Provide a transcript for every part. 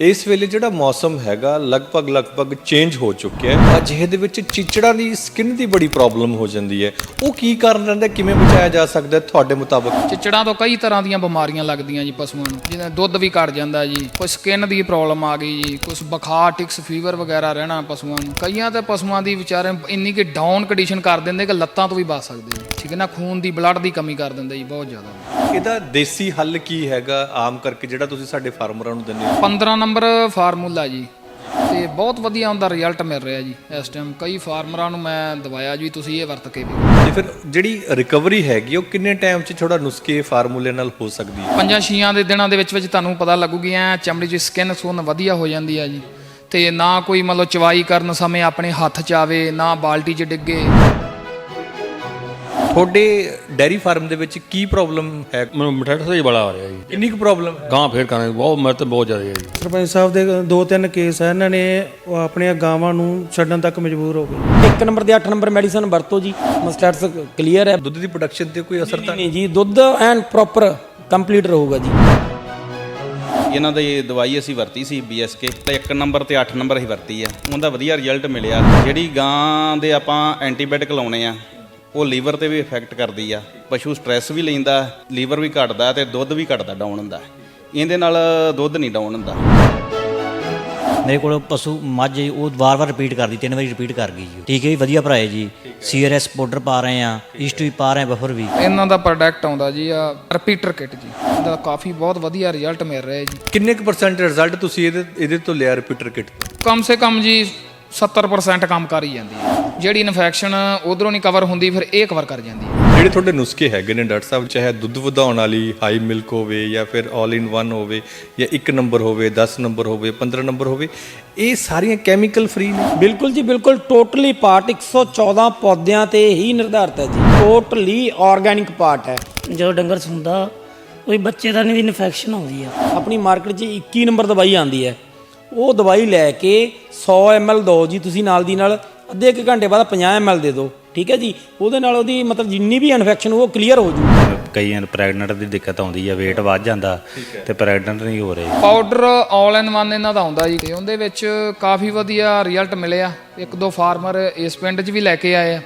ਇਸ ਵੇਲੇ ਜਿਹੜਾ ਮੌਸਮ ਹੈਗਾ ਲਗਭਗ ਲਗਭਗ ਚੇਂਜ ਹੋ ਚੁੱਕਿਆ ਹੈ। ਅਜਿਹੇ ਦੇ ਵਿੱਚ ਚਿਚੜਾਂ ਦੀ ਸਕਿਨ ਦੀ ਬੜੀ ਪ੍ਰੋਬਲਮ ਹੋ ਜਾਂਦੀ ਹੈ। ਉਹ ਕੀ ਕਾਰਨ ਰਹਿੰਦਾ ਕਿਵੇਂ ਬਚਾਇਆ ਜਾ ਸਕਦਾ ਤੁਹਾਡੇ ਮੁਤਾਬਕ? ਚਿਚੜਾਂ ਤੋਂ ਕਈ ਤਰ੍ਹਾਂ ਦੀਆਂ ਬਿਮਾਰੀਆਂ ਲੱਗਦੀਆਂ ਜੀ ਪਸ਼ੂਆਂ ਨੂੰ। ਜਿਵੇਂ ਦੁੱਧ ਵੀ ਘਟ ਜਾਂਦਾ ਜੀ ਕੋਈ ਸਕਿਨ ਦੀ ਪ੍ਰੋਬਲਮ ਆ ਗਈ ਜੀ ਕੁਝ ਬੁਖਾਰ ਟਿਕਸ ਫੀਵਰ ਵਗੈਰਾ ਰਹਿਣਾ ਪਸ਼ੂਆਂ ਨੂੰ। ਕਈਆਂ ਤੇ ਪਸ਼ੂਆਂ ਦੀ ਵਿਚਾਰੇ ਇੰਨੀ ਕਿ ਡਾਊਨ ਕੰਡੀਸ਼ਨ ਕਰ ਦਿੰਦੇ ਕਿ ਲੱਤਾਂ ਤੋਂ ਵੀ ਬਚ ਸਕਦੇ ਜੀ ਠੀਕ ਹੈ ਨਾ ਖੂਨ ਦੀ ਬਲੱਡ ਦੀ ਕਮੀ ਕਰ ਦਿੰਦੇ ਜੀ ਬਹੁਤ ਜ਼ਿਆਦਾ। ਇਹਦਾ ਦੇਸੀ ਹੱਲ ਕੀ ਹੈਗਾ? ਆਮ ਕਰਕੇ ਜਿਹੜਾ ਤੁਸੀਂ ਸਾਡੇ ਫਾਰਮਰਾਂ ਨੂੰ ਦਿੰਦੇ ਹੋ। 15 ਨੰਬਰ ਫਾਰਮੂਲਾ ਜੀ। ਤੇ ਬਹੁਤ ਵਧੀਆ ਉਹਦਾ ਰਿਜ਼ਲਟ ਮਿਲ ਰਿਹਾ ਜੀ ਇਸ ਟਾਈਮ ਕਈ ਫਾਰਮਰਾਂ ਨੂੰ ਮੈਂ ਦਵਾਇਆ ਜੀ ਤੁਸੀਂ ਇਹ ਵਰਤ ਕੇ ਵੀ ਤੇ ਫਿਰ ਜਿਹੜੀ ਰਿਕਵਰੀ ਹੈਗੀ ਉਹ ਕਿੰਨੇ ਟਾਈਮ 'ਚ ਥੋੜਾ ਨੁਸਖੇ ਫਾਰਮੂਲੇ ਨਾਲ ਹੋ ਸਕਦੀ ਹੈ? ਪੰਜਾਂ ਛੀਆਂ ਦੇ ਦਿਨਾਂ ਦੇ ਵਿੱਚ ਵਿੱਚ ਤੁਹਾਨੂੰ ਪਤਾ ਲੱਗੂਗੀ ਐ ਚਮੜੀ 'ਚ ਸਕਿਨ ਸੁੰਨ ਵਧੀਆ ਹੋ ਜਾਂਦੀ ਹੈ ਜੀ। ਤੇ ਨਾ ਕੋਈ ਮਤਲਬ ਚਵਾਈ ਕਰਨ ਸਮੇਂ ਆਪਣੇ ਹੱਥ 'ਚ ਆਵੇ ਨਾ ਬਾਲਟੀ 'ਚ ਡਿੱਗੇ ਤੁਹਾਡੇ ਡੈਰੀ ਫਾਰਮ ਦੇ ਵਿੱਚ ਕੀ ਪ੍ਰੋਬਲਮ ਹੈ? ਮੈਨੂੰ ਮਠਾਠਾ ਸਹੀ ਬੜਾ ਆ ਰਿਹਾ ਜੀ। ਕਿੰਨੀ ਕੁ ਪ੍ਰੋਬਲਮ ਹੈ? ਗਾਂ ਫੇਰ ਕਰਾਂਗੇ। ਬਹੁਤ ਮੇਰੇ ਤੇ ਬਹੁਤ ਜ਼ਿਆਦਾ ਹੈ ਜੀ। ਸਰਪੰਚ ਸਾਹਿਬ ਦੇ ਦੋ ਤਿੰਨ ਕੇਸ ਆ ਇਹਨਾਂ ਨੇ ਉਹ ਆਪਣੀਆਂ ਗਾਵਾਂ ਨੂੰ ਛੱਡਣ ਤੱਕ ਮਜਬੂਰ ਹੋ ਗਏ। ਇੱਕ ਨੰਬਰ ਤੇ 8 ਨੰਬਰ ਮੈਡੀਸਨ ਵਰਤੋ ਜੀ। ਮਸਟੈਟਸ ਕਲੀਅਰ ਹੈ। ਦੁੱਧ ਦੀ ਪ੍ਰੋਡਕਸ਼ਨ ਤੇ ਕੋਈ ਅਸਰ ਤਾਂ ਨਹੀਂ ਜੀ ਦੁੱਧ ਐਨ ਪ੍ਰੋਪਰ ਕੰਪਲੀਟ ਰਹੂਗਾ ਜੀ। ਇਹਨਾਂ ਦੀ ਦਵਾਈ ਅਸੀਂ ਵਰਤੀ ਸੀ BSK ਤੇ ਇੱਕ ਨੰਬਰ ਤੇ 8 ਨੰਬਰ ਅਸੀਂ ਵਰਤੀ ਆ। ਉਹਦਾ ਵਧੀਆ ਰਿਜ਼ਲਟ ਮਿਲਿਆ। ਜਿਹੜੀ ਗਾਂ ਦੇ ਆਪਾਂ ਐਂਟੀਬਾਇਓਟਿਕ ਲਾਉਣੇ ਆ ਉਹ ਲੀਵਰ ਤੇ ਵੀ ਇਫੈਕਟ ਕਰਦੀ ਆ। ਪਸ਼ੂ ਸਟ੍ਰੈਸ ਵੀ ਲੈਂਦਾ ਲੀਵਰ ਵੀ ਘਟਦਾ ਤੇ ਦੁੱਧ ਵੀ ਘਟਦਾ ਡਾਊਨ ਹੁੰਦਾ। ਇਹਦੇ ਨਾਲ ਦੁੱਧ ਨਹੀਂ ਡਾਊਨ ਹੁੰਦਾ। ਮੇਰੇ ਕੋਲ ਪਸ਼ੂ ਮੱਝ ਹੈ, ਉਹ ਵਾਰ-ਵਾਰ ਰਿਪੀਟ ਕਰਦੀ ਤਿੰਨ ਵਾਰੀ ਰਿਪੀਟ ਕਰ ਗਈ ਜੀ। ਟੀਕੇ ਵੀ ਵਧੀਆ ਭਰਾਏ ਜੀ। ਸੀਆਰਐਸ ਪਾਊਡਰ ਪਾ ਰਹੇ ਆ ਈਸਟ ਵੀ ਪਾ ਰਹੇ ਬਫਰ ਵੀ। ਇਹਨਾਂ ਦਾ ਪ੍ਰੋਡਕਟ ਆਉਂਦਾ ਜੀ ਆ ਰਿਪੀਟਰ ਕਿਟ ਜੀ। ਇਹਦਾ ਕਾਫੀ ਬਹੁਤ ਵਧੀਆ ਰਿਜ਼ਲਟ ਮਿਲ ਰਿਹਾ ਜੀ। ਕਿੰਨੇ ਕੁ ਪਰਸੈਂਟ ਰਿਜ਼ਲਟ ਤੁਸੀਂ ਇਹਦੇ ਇਹਦੇ ਤੋਂ ਲਿਆ ਰਿਪੀਟਰ ਕਿਟ ਕਮ ਸੇ ਕਮ ਜੀ 70% ਕੰਮ ਕਰ ਹੀ ਜਾਂਦੀ ਹੈ। ਜਿਹੜੀ ਇਨਫੈਕਸ਼ਨ ਉਧਰੋਂ ਨਹੀਂ ਕਵਰ ਹੁੰਦੀ ਫਿਰ ਇਹ ਕਵਰ ਕਰ ਜਾਂਦੀ ਹੈ। ਜਿਹੜੇ ਤੁਹਾਡੇ ਨੁਸਖੇ ਹੈਗੇ ਨੇ ਡਾਕਟਰ ਸਾਹਿਬ ਚਾਹੇ ਦੁੱਧ ਵਧਾਉਣ ਵਾਲੀ ਹਾਈ ਮਿਲਕ ਹੋਵੇ ਜਾਂ ਫਿਰ 올 ਇਨ ਵਨ ਹੋਵੇ ਜਾਂ 1 ਨੰਬਰ ਹੋਵੇ 10 ਨੰਬਰ ਹੋਵੇ 15 ਨੰਬਰ ਹੋਵੇ ਇਹ ਸਾਰੀਆਂ ਕੈਮੀਕਲ ਫ੍ਰੀ ਨੇ। ਬਿਲਕੁਲ ਜੀ ਬਿਲਕੁਲ ਟੋਟਲੀ ਪਾਰਟ 114 ਪੌਦਿਆਂ ਤੇ ਹੀ ਨਿਰਧਾਰਿਤ ਹੈ ਜੀ। ਟੋਟਲੀ ਆਰਗੈਨਿਕ ਪਾਰਟ ਹੈ। ਜਦੋਂ ਡੰਗਰ ਸੁੰਦਾ ਕੋਈ ਬੱਚੇ ਦਾ ਨਹੀਂ ਇਨਫੈਕਸ਼ਨ ਆਉਂਦੀ ਆ। ਆਪਣੀ ਮਾਰਕੀਟ 'ਚ 21 ਨੰਬਰ ਦਵਾਈ ਆਂਦੀ ਹੈ। ਉਹ ਦਵਾਈ ਲੈ ਕੇ 100 ml ਦਿਓ ਜੀ ਤੁਸੀਂ ਨਾਲ ਦੀ ਨਾਲ ਅੱਧੇ ਇੱਕ ਘੰਟੇ ਬਾਅਦ 50 ml ਦੇ ਦਿਓ ਠੀਕ ਹੈ ਜੀ? ਉਹਦੇ ਨਾਲ ਉਹਦੀ ਮਤਲਬ ਜਿੰਨੀ ਵੀ ਇਨਫੈਕਸ਼ਨ ਉਹ ਕਲੀਅਰ ਹੋ ਜੂ। ਕਈਆਂ ਨੂੰ ਪ੍ਰੈਗਨੈਂਟ ਦੀ ਦਿੱਕਤ ਆਉਂਦੀ ਹੈ weight ਵੱਧ ਜਾਂਦਾ ਤੇ ਪ੍ਰੈਗਨੈਂਟ ਨਹੀਂ ਹੋ ਰਹੇ। ਪਾਊਡਰ ਆਲ ਇਨ ਵਨ ਇਹਨਾਂ ਦਾ ਆਉਂਦਾ ਜੀ। ਤੇ ਉਹਦੇ ਵਿੱਚ ਕਾਫੀ ਵਧੀਆ ਰਿਜ਼ਲਟ ਮਿਲਿਆ ਇੱਕ ਦੋ ਫਾਰਮਰ ਇਸ ਪਿੰਡ 'ਚ ਵੀ ਲੈ ਕੇ ਆਏ ਆ।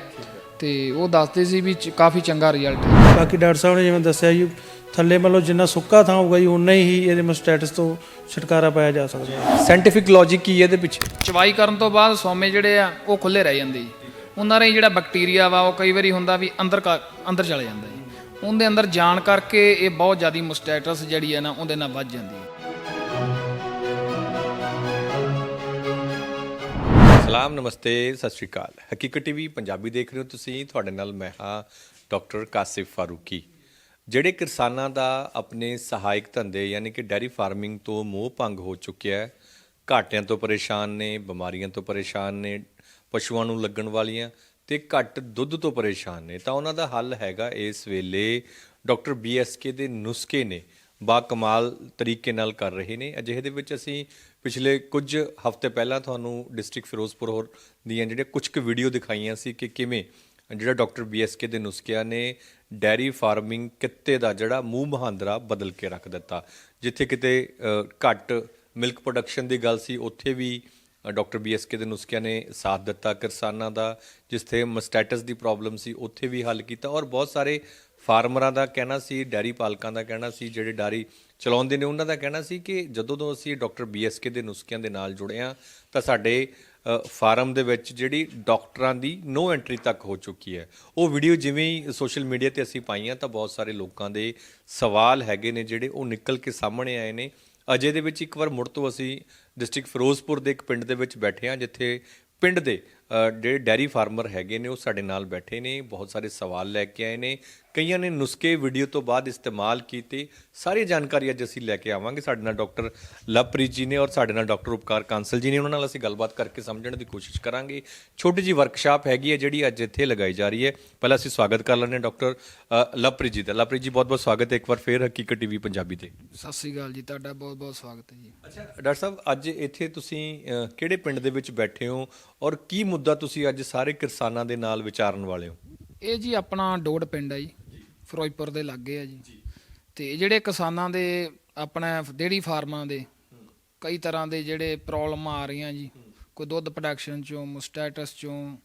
ਤੇ ਉਹ ਦੱਸਦੇ ਸੀ ਵੀ ਚ- ਕਾਫੀ ਚੰਗਾ ਰਿਜ਼ਲਟ ਹੈ। ਬਾਕੀ ਡਾਕਟਰ ਸਾਹਿਬ ਨੇ ਜਿਵੇਂ ਦੱਸਿਆ ਜੀ ਥੱਲੇ ਮਤਲਬ ਜਿੰਨਾ ਸੁੱਕਾ ਥਾਂ ਹੋਊਗਾ ਜੀ ਉਨਾ ਹੀ ਇਹਦੇ ਮਸਟੈਟਸ ਤੋਂ ਛੁਟਕਾਰਾ ਪਾਇਆ ਜਾ ਸਕਦਾ ਹੈ। ਸਾਇੰਟੀਫਿਕ ਲੌਜੀਕ ਕੀ ਹੈ ਇਹਦੇ ਪਿੱਛੇ? ਚਵਾਈ ਕਰਨ ਤੋਂ ਬਾਅਦ ਸੋਮੇ ਜਿਹੜੇ ਆ ਉਹ ਖੁੱਲੇ ਰਹਿ ਜਾਂਦੇ ਜੀ। ਉਹਨਾਂ ਦੇ ਜਿਹੜਾ ਬੈਕਟੀਰੀਆ ਵਾ ਉਹ ਕਈ ਵਾਰੀ ਹੁੰਦਾ ਵੀ ਅੰਦਰ ਕ- ਅੰਦਰ ਚਲੇ ਜਾਂਦਾ ਜੀ। ਉਹਦੇ ਅੰਦਰ ਜਾਣ ਕਰਕੇ ਇਹ ਬਹੁਤ ਜ਼ਿਆਦੀ ਮੁਸਟੈਟਸ ਜਿਹੜੀ ਹੈ ਨਾ ਉਹਦੇ ਨਾਲ ਵੱਧ ਜਾਂਦੀ ਹੈ। ਸਲਾਮ, ਨਮਸਤੇ, ਸਤਿ ਸ਼੍ਰੀ ਅਕਾਲ। ਹਕੀਕਤ ਟੀਵੀ ਪੰਜਾਬੀ ਦੇਖ ਰਹੇ ਹੋ ਤੁਸੀਂ। ਤੁਹਾਡੇ ਨਾਲ ਮੈਂ ਹਾਂ ਡਾਕਟਰ ਕਾਸਿਫ ਫਾਰੂਕੀ। ਜਿਹੜੇ ਕਿਸਾਨਾਂ ਦਾ ਆਪਣੇ ਸਹਾਇਕ ਧੰਦੇ ਯਾਨੀ ਕਿ ਡੈਰੀ ਫਾਰਮਿੰਗ ਤੋਂ ਮੋਹ ਭੰਗ ਹੋ ਚੁੱਕਿਆ ਹੈ, ਘਾਟਿਆਂ ਤੋਂ ਪਰੇਸ਼ਾਨ ਨੇ, ਬਿਮਾਰੀਆਂ ਤੋਂ ਪਰੇਸ਼ਾਨ ਨੇ, ਪਸ਼ੂਆਂ ਨੂੰ ਲੱਗਣ ਵਾਲੀਆਂ ਤੇ ਘੱਟ ਦੁੱਧ ਤੋਂ ਪਰੇਸ਼ਾਨ ਨੇ, ਤਾਂ ਉਹਨਾਂ ਦਾ ਹੱਲ ਹੈਗਾ ਇਸ ਵੇਲੇ ਡਾਕਟਰ ਬੀਐਸਕੇ ਦੇ ਨੁਸਖੇ ਨੇ। ਬਾ ਕਮਾਲ ਤਰੀਕੇ ਨਾਲ ਕਰ ਰਹੇ ਨੇ। ਅਜਿਹੇ ਦੇ ਵਿੱਚ ਅਸੀਂ ਪਿਛਲੇ ਕੁਝ ਹਫ਼ਤੇ ਪਹਿਲਾਂ ਤੁਹਾਨੂੰ ਡਿਸਟ੍ਰਿਕਟ ਫਿਰੋਜ਼ਪੁਰ ਹੋਰ ਦੀਆਂ ਜਿਹੜੀਆਂ ਕੁਝ ਕੁ ਵੀਡੀਓ ਦਿਖਾਈਆਂ ਸੀ ਕਿ ਕਿਵੇਂ ਜਿਹੜਾ ਡਾਕਟਰ ਬੀਐਸਕੇ ਦੇ ਨੁਸਖਿਆਂ ਨੇ ਡੈਰੀ ਫਾਰਮਿੰਗ ਕਿੱਤੇ ਦਾ ਜਿਹੜਾ ਮੂੰਹ ਮਹਾਂਦਰਾ ਬਦਲ ਕੇ ਰੱਖ ਦਿੱਤਾ। ਜਿੱਥੇ ਕਿਤੇ ਘੱਟ ਮਿਲਕ ਪ੍ਰੋਡਕਸ਼ਨ ਦੀ ਗੱਲ ਸੀ, ਉੱਥੇ ਵੀ ਡਾਕਟਰ ਬੀਐਸਕੇ ਦੇ ਨੁਸਖਿਆਂ ਨੇ ਸਾਥ ਦਿੱਤਾ ਕਿਸਾਨਾਂ ਦਾ ਜਿੱਥੇ ਮਸਟੈਟਸ ਦੀ ਪ੍ਰੋਬਲਮ ਸੀ, ਉੱਥੇ ਵੀ ਹੱਲ ਕੀਤਾ। ਔਰ ਬਹੁਤ ਸਾਰੇ ਫਾਰਮਰਾਂ ਦਾ ਕਹਿਣਾ ਸੀ ਡੈਰੀ ਪਾਲਕਾਂ ਦਾ ਕਹਿਣਾ ਸੀ, ਜਿਹੜੇ ਡੈਰੀ ਚਲਾਉਂਦੇ ਨੇ, ਉਹਨਾਂ ਦਾ ਕਹਿਣਾ ਸੀ ਕਿ ਜਦੋਂ ਤੋਂ ਅਸੀਂ ਡਾਕਟਰ ਬੀਐਸਕੇ ਦੇ ਨੁਸਖਿਆਂ ਦੇ ਨਾਲ ਜੁੜੇ ਹਾਂ, ਤਾਂ ਸਾਡੇ ਫਾਰਮ ਦੇ ਵਿੱਚ ਜਿਹੜੀ ਡਾਕਟਰਾਂ ਦੀ ਨੋ ਐਂਟਰੀ ਤੱਕ ਹੋ ਚੁੱਕੀ ਹੈ। ਉਹ ਵੀਡੀਓ ਜਿਵੇਂ ਹੀ ਸੋਸ਼ਲ ਮੀਡੀਆ ਤੇ ਅਸੀਂ ਪਾਈਆਂ, ਤਾਂ ਬਹੁਤ ਸਾਰੇ ਲੋਕਾਂ ਦੇ ਸਵਾਲ ਹੈਗੇ ਨੇ ਜਿਹੜੇ ਉਹ ਨਿਕਲ ਕੇ ਸਾਹਮਣੇ ਆਏ ਨੇ। ਅਜੇ ਦੇ ਵਿੱਚ ਇੱਕ ਵਾਰ ਮੁੜ ਤੋਂ ਅਸੀਂ ਡਿਸਟ੍ਰਿਕਟ ਫਿਰੋਜ਼ਪੁਰ ਦੇ ਇੱਕ ਪਿੰਡ ਦੇ ਵਿੱਚ ਬੈਠੇ ਹਾਂ, ਜਿੱਥੇ ਪਿੰਡ ਦੇ ਜਿਹੜੇ ਡੈਰੀ ਫਾਰਮਰ ਹੈਗੇ ਨੇ, ਉਹ ਸਾਡੇ ਨਾਲ ਬੈਠੇ ਨੇ, ਬਹੁਤ ਸਾਰੇ ਸਵਾਲ ਲੈ ਕੇ ਆਏ ਨੇ। ਕਈਆਂ ਨੇ ਨੁਸਖੇ ਵੀਡੀਓ ਤੋਂ ਬਾਅਦ ਇਸਤੇਮਾਲ ਕੀਤੇ। ਸਾਰੀ ਜਾਣਕਾਰੀ ਅੱਜ ਅਸੀਂ ਲੈ ਕੇ ਆਵਾਂਗੇ। ਸਾਡੇ ਨਾਲ ਡਾਕਟਰ ਲਵਪ੍ਰੀਤ ਜੀ ਨੇ ਔਰ ਸਾਡੇ ਨਾਲ ਡਾਕਟਰ ਉਪਕਾਰ ਕਾਂਸਲ ਜੀ ਨੇ। ਉਹਨਾਂ ਨਾਲ ਅਸੀਂ ਗੱਲਬਾਤ ਕਰਕੇ ਸਮਝਣ ਦੀ ਕੋਸ਼ਿਸ਼ ਕਰਾਂਗੇ। ਛੋਟੀ ਜੀ ਵਰਕਸ਼ਾਪ ਹੈਗੀ ਹੈ ਜਿਹੜੀ ਅੱਜ ਇੱਥੇ ਲਗਾਈ ਜਾ ਰਹੀ ਹੈ। ਪਹਿਲਾਂ ਅਸੀਂ ਸਵਾਗਤ ਕਰ ਲੈਂਦੇ ਹਾਂ ਡਾਕਟਰ ਲਵਪ੍ਰੀਤ ਜੀ ਦਾ। ਲਵਪ੍ਰੀਤ ਜੀ ਬਹੁਤ ਬਹੁਤ ਸਵਾਗਤ ਹੈ। ਇੱਕ ਵਾਰ ਫੇਰ ਹਕੀਕਤ ਟੀਵੀ ਪੰਜਾਬੀ ਤੇ। ਸਤਿ ਸ੍ਰੀ ਅਕਾਲ ਜੀ। ਤੁਹਾਡਾ ਬਹੁਤ ਬਹੁਤ ਸਵਾਗਤ ਹੈ ਜੀ। ਅੱਛਾ ਡਾਕਟਰ ਸਾਹਿਬ ਅੱਜ ਇੱਥੇ ਤੁਸੀਂ ਕਿਹੜੇ ਪਿੰਡ ਦੇ ਵਿੱਚ ਬੈਠੇ ਹੋ ਔਰ ਕੀ ਮੁੱਦਾ ਤੁਸੀਂ ਅੱਜ ਸਾਰੇ ਕਿਸਾਨਾਂ ਦੇ ਨਾਲ ਵਿਚਾਰਨ ਵਾਲੇ ਹੋ? ਇਹ ਜੀ ਆਪਣਾ ਡੋੜ ਪਿੰਡ ਹੈ ਜੀ। ਫਿਰੋਜ਼ਪੁਰ ਦੇ ਲਾਗੇ ਆ ਜੀ। ਤੇ ਜਿਹੜੇ ਕਿਸਾਨਾਂ ਦੇ ਆਪਣੇ ਡੇਅਰੀ ਫਾਰਮਾਂ ਦੇ ਕਈ ਤਰ੍ਹਾਂ ਦੇ ਜਿਹੜੇ ਪ੍ਰੋਬਲਮ ਆ ਰਹੀਆਂ ਜੀ ਕੋਈ ਦੁੱਧ ਪ੍ਰੋਡਕਸ਼ਨ ਚੋਂ ਮਸਟੈਟਸ ਚੋਂ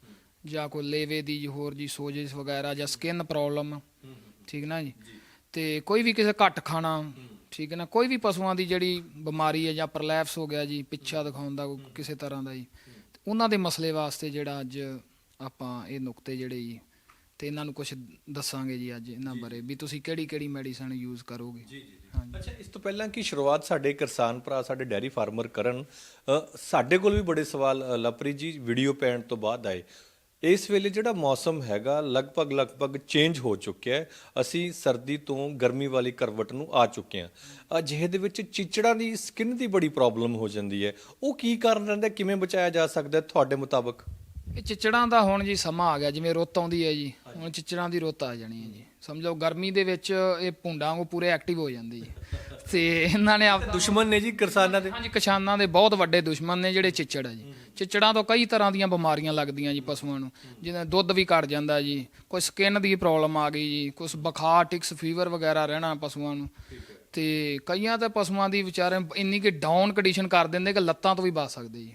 ਜਾਂ ਕੋਈ ਲੇਵੇ ਦੀ ਹੋਰ ਜੀ ਸੋਜਿਸ ਵਗੈਰਾ ਜਾਂ ਸਕਿਨ ਪ੍ਰੋਬਲਮ ਠੀਕ ਨਾ ਜੀ? ਤੇ ਕੋਈ ਵੀ ਕਿਸੇ ਘੱਟ ਖਾਣਾ ਠੀਕ ਹੈ ਨਾ ਕੋਈ ਵੀ ਪਸ਼ੂਆਂ ਦੀ ਜਿਹੜੀ ਬਿਮਾਰੀ ਹੈ ਜਾਂ ਪ੍ਰਲੈਪਸ ਹੋ ਗਿਆ ਜੀ ਪਿੱਛਾ ਦਿਖਾਉਣ ਕੋਈ ਕਿਸੇ ਤਰ੍ਹਾਂ ਦਾ ਜੀ। ਉਹਨਾਂ ਦੇ ਮਸਲੇ ਵਾਸਤੇ ਜਿਹੜਾ ਅੱਜ ਆਪਾਂ ਇਹ ਨੁਕਤੇ ਜਿਹੜੇ ਜੀ ਤੇ ਇਹਨਾਂ ਨੂੰ ਕੁਝ ਦੱਸਾਂਗੇ ਜੀ ਅੱਜ ਇਹਨਾਂ ਬਾਰੇ ਵੀ ਤੁਸੀਂ ਕਿਹੜੀ ਕਿਹੜੀ ਮੈਡੀਸਨ ਯੂਜ਼ ਕਰੋਗੇ। ਜੀ ਜੀ ਹਾਂਜੀ। ਅੱਛਾ ਇਸ ਤੋਂ ਪਹਿਲਾਂ ਕਿ ਸ਼ੁਰੂਆਤ ਸਾਡੇ ਕਿਸਾਨ ਭਰਾ ਸਾਡੇ ਡੈਰੀ ਫਾਰਮਰ ਕਰਨ? ਸਾਡੇ ਕੋਲ ਵੀ ਬੜੇ ਸਵਾਲ ਅ, ਲਵਪ੍ਰੀਤ ਜੀ ਵੀਡੀਓ ਪੈਣ ਤੋਂ ਬਾਅਦ ਆਏ। ਇਸ ਵੇਲੇ ਜਿਹੜਾ ਮੌਸਮ ਹੈਗਾ ਲਗਭਗ ਲਗਭਗ ਚੇਂਜ ਹੋ ਚੁੱਕਿਆ ਹੈ। ਅਸੀਂ ਸਰਦੀ ਤੋਂ ਗਰਮੀ ਵਾਲੀ ਕਰਵਟ ਨੂੰ ਆ ਚੁੱਕੇ ਹਾਂ। ਅਜਿਹੇ ਦੇ ਵਿੱਚ ਚਿਚੜਾਂ ਦੀ ਸਕਿਨ ਦੀ ਬੜੀ ਪ੍ਰੋਬਲਮ ਹੋ ਜਾਂਦੀ ਹੈ। ਉਹ ਕੀ ਕਾਰਨ ਰਹਿੰਦਾ ਕਿਵੇਂ ਬਚਾਇਆ ਜਾ ਸਕਦਾ ਤੁਹਾਡੇ ਮੁਤਾਬਕ। ਇਹ ਚਿਚੜਾਂ ਦਾ ਹੁਣ ਜੀ ਸਮਾਂ ਆ ਗਿਆ ਜਿਵੇਂ ਰੁੱਤ ਆਉਂਦੀ ਹੈ ਜੀ ਹੁਣ ਚਿਚੜਾਂ ਦੀ ਰੁੱਤ ਆ ਜਾਣੀ ਹੈ ਜੀ। ਸਮਝੋ ਗਰਮੀ ਦੇ ਵਿੱਚ ਇਹ ਭੁੰਡਾਂ ਵਾਂਗੂ ਪੂਰੇ ਐਕਟਿਵ ਹੋ ਜਾਂਦੇ ਜੀ। ਤੇ ਇਹਨਾਂ ਨੇ ਆਪ ਦੁਸ਼ਮਣ ਨੇ ਜੀ ਕਿਸਾਨਾਂ ਦੇ। ਹਾਂਜੀ ਕਿਸਾਨਾਂ ਦੇ ਬਹੁਤ ਵੱਡੇ ਦੁਸ਼ਮਣ ਨੇ ਜਿਹੜੇ ਚਿਚੜ ਹੈ ਜੀ। ਚਿਚੜਾਂ ਤੋਂ ਕਈ ਤਰ੍ਹਾਂ ਦੀਆਂ ਬਿਮਾਰੀਆਂ ਲੱਗਦੀਆਂ ਜੀ ਪਸ਼ੂਆਂ ਨੂੰ। ਜਿਵੇਂ ਦੁੱਧ ਵੀ ਘਟ ਜਾਂਦਾ ਜੀ ਕੋਈ ਸਕਿਨ ਦੀ ਪ੍ਰੋਬਲਮ ਆ ਗਈ ਜੀ ਕੁਝ ਬੁਖਾਰ ਟਿਕਸ ਫੀਵਰ ਵਗੈਰਾ ਰਹਿਣਾ ਪਸ਼ੂਆਂ ਨੂੰ। ਤੇ ਕਈਆਂ ਤਾਂ ਪਸ਼ੂਆਂ ਦੀ ਵਿਚਾਰੇ ਇੰਨੀ ਕਿ ਡਾਊਨ ਕੰਡੀਸ਼ਨ ਕਰ ਦਿੰਦੇ ਕਿ ਲੱਤਾਂ ਤੋਂ ਵੀ ਬਚ ਸਕਦੇ ਜੀ।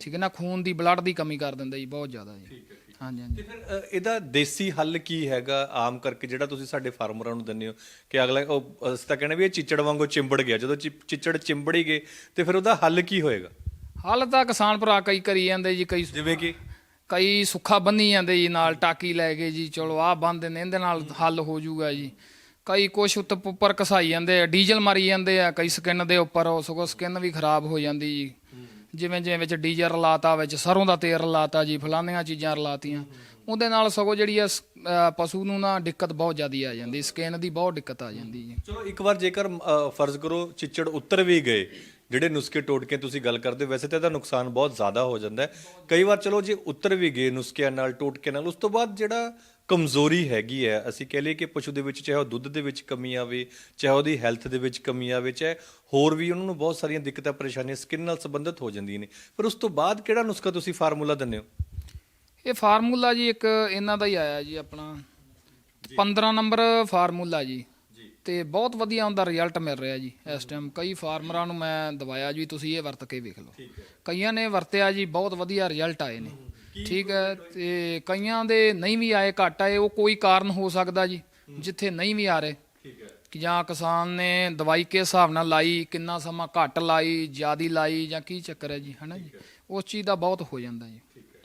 ਠੀਕ ਹੈ ਨਾ ਖੂਨ ਦੀ ਬਲੱਡ ਦੀ ਕਮੀ ਕਰ ਦਿੰਦਾ ਜੀ ਬਹੁਤ ਜ਼ਿਆਦਾ ਜੀ। ਹਾਂਜੀ ਹਾਂਜੀ। ਤੇ ਫਿਰ ਅ, ਇਹਦਾ ਦੇਸੀ ਹੱਲ ਕੀ ਹੈਗਾ ਆਮ ਕਰਕੇ ਜਿਹੜਾ ਤੁਸੀਂ ਸਾਡੇ ਫਾਰਮਰਾਂ ਨੂੰ ਦਿੰਦੇ ਹੋ ਕਿ ਅਗਲਾ ਉਹ ਅਸੀਂ ਤਾਂ ਕਹਿੰਦੇ ਵੀ ਇਹ ਚਿੱਚੜ ਵਾਂਗੂ ਚਿੰਬੜ ਗਿਆ ਜਦੋਂ ਚਿ- ਚਿੱਚੜ ਚਿੰਬੜ ਹੀ ਗਏ ਤੇ ਫਿਰ ਉਹਦਾ ਹੱਲ ਕੀ ਹੋਏਗਾ? ਹਾਲ ਤਾਂ ਕਿਸਾਨ ਭਰਾ ਕਈ ਕਰੀ ਜਾਂਦੇ ਜੀ ਕਈ ਜਿਵੇਂ ਕਿ? ਕਈ ਸੁੱਖਾ ਬੰਨੀ ਜਾਂਦੇ ਜੀ ਨਾਲ ਟਾਕੀ ਲੈ ਕੇ ਜੀ ਚਲੋ ਆਹ ਬੰਨ ਦਿੰਦੇ ਇਹਦੇ ਨਾਲ ਹੱਲ ਹੋ ਜਾਊਗਾ ਜੀ। ਕਈ ਕੁਛ ਉੱਤੇ ਉੱਪਰ ਘਸਾਈ ਜਾਂਦੇ ਆ ਡੀਜ਼ਲ ਮਾਰੀ ਜਾਂਦੇ ਆ ਕਈ ਸਕਿਨ ਦੇ ਉੱਪਰ ਉਹ ਸਗੋਂ ਸਕਿਨ ਵੀ ਖਰਾਬ ਹੋ ਜਾਂਦੀ ਜੀ। ਜਿਵੇਂ ਜਿਵੇਂ ਵਿੱਚ ਡੀਜ਼ਲ ਰਲਾਤਾ ਵਿੱਚ ਸਰੋਂ ਦਾ ਤੇਲ ਰਲਾਤਾ ਜੀ ਫਲਾਨੀਆਂ ਚੀਜ਼ਾਂ ਰਲਾਤੀਆਂ ਉਹਦੇ ਨਾਲ ਸਗੋਂ ਜਿਹੜੀ ਆ ਪਸ਼ੂ ਨੂੰ ਨਾ ਦਿੱਕਤ ਬਹੁਤ ਜ਼ਿਆਦੀ ਆ ਜਾਂਦੀ ਸਕਿਨ ਦੀ ਬਹੁਤ ਦਿੱਕਤ ਆ ਜਾਂਦੀ ਜੀ। ਚਲੋ ਇੱਕ ਵਾਰ ਜੇਕਰ ਫਰਜ਼ ਕਰੋ ਚਿੱਚੜ ਉੱਤਰ ਵੀ ਗਏ ਜਿਹੜੇ ਨੁਸਖੇ ਟੋਟ ਕੇ ਤੁਸੀਂ ਗੱਲ ਕਰਦੇ ਹੋ, ਵੈਸੇ ਤਾਂ ਇਹਦਾ ਨੁਕਸਾਨ ਬਹੁਤ ਜ਼ਿਆਦਾ ਹੋ ਜਾਂਦਾ ਹੈ। ਕਈ ਵਾਰ ਚਲੋ ਜੇ ਉੱਤਰ ਵੀ ਗਏ ਨੁਸਖਿਆਂ ਨਾਲ ਟੋਟਕੇ ਨਾਲ ਉਸ ਤੋਂ ਬਾਅਦ ਜਿਹੜਾ ਕਮਜ਼ੋਰੀ ਹੈਗੀ ਹੈ। ਅਸੀਂ ਕਹਿ ਲਈਏ ਕਿ ਪਸ਼ੂ ਦੇ ਵਿੱਚ ਚਾਹੇ ਉਹ ਦੁੱਧ ਦੇ ਵਿੱਚ ਕਮੀ ਆਵੇ ਚਾਹੇ ਉਹਦੀ ਹੈਲਥ ਦੇ ਵਿੱਚ ਕਮੀ ਆਵੇ ਚਾਹੇ ਹੋਰ ਵੀ ਉਹਨਾਂ ਨੂੰ ਬਹੁਤ ਸਾਰੀਆਂ ਦਿੱਕਤਾਂ ਪਰੇਸ਼ਾਨੀਆਂ ਸਕਿਨ ਨਾਲ ਸੰਬੰਧਿਤ ਹੋ ਜਾਂਦੀਆਂ ਨੇ। ਪਰ ਉਸ ਤੋਂ ਬਾਅਦ ਕਿਹੜਾ ਨੁਸਖਾ ਤੁਸੀਂ ਫਾਰਮੂਲਾ ਦਿੰਦੇ ਹੋ? ਇਹ ਫਾਰਮੂਲਾ ਜੀ ਇੱਕ ਇਹਨਾਂ ਦਾ ਹੀ ਆਇਆ ਜੀ ਆਪਣਾ। 15 ਨੰਬਰ ਫਾਰਮੂਲਾ ਜੀ। ਤੇ ਬਹੁਤ ਵਧੀਆ ਉਹਦਾ ਰਿਜ਼ਲਟ ਮਿਲ ਰਿਹਾ ਜੀ ਇਸ ਟਾਈਮ। ਕਈ ਫਾਰਮਰਾਂ ਨੂੰ ਮੈਂ ਦਵਾਇਆ ਜੀ ਤੁਸੀਂ ਇਹ ਵਰਤ ਕੇ ਵੇਖ ਲਓ। ਕਈਆਂ ਨੇ ਵਰਤਿਆ ਜੀ ਬਹੁਤ ਵਧੀਆ ਰਿਜ਼ਲਟ ਆਏ ਨੇ। ਠੀਕ ਹੈ ਤੇ ਕਈਆਂ ਦੇ ਨਹੀਂ ਵੀ ਆਏ ਘੱਟ ਆਏ ਉਹ ਕੋਈ ਕਾਰਨ ਹੋ ਸਕਦਾ ਜੀ ਜਿੱਥੇ ਨਹੀਂ ਵੀ ਆ ਰਹੇ। ਕਿ ਜਾਂ ਕਿਸਾਨ ਨੇ ਦਵਾਈ ਕਿਸ ਹਿਸਾਬ ਨਾਲ ਲਾਈ ਕਿੰਨਾ ਸਮਾਂ ਘੱਟ ਲਾਈ ਜਿਆਦੀ ਲਾਈ ਜਾਂ ਕੀ ਚੱਕਰ ਹੈ ਜੀ ਹਨਾ ਜੀ? ਉਸ ਚੀਜ਼ ਦਾ ਬਹੁਤ ਹੋ ਜਾਂਦਾ ਜੀ।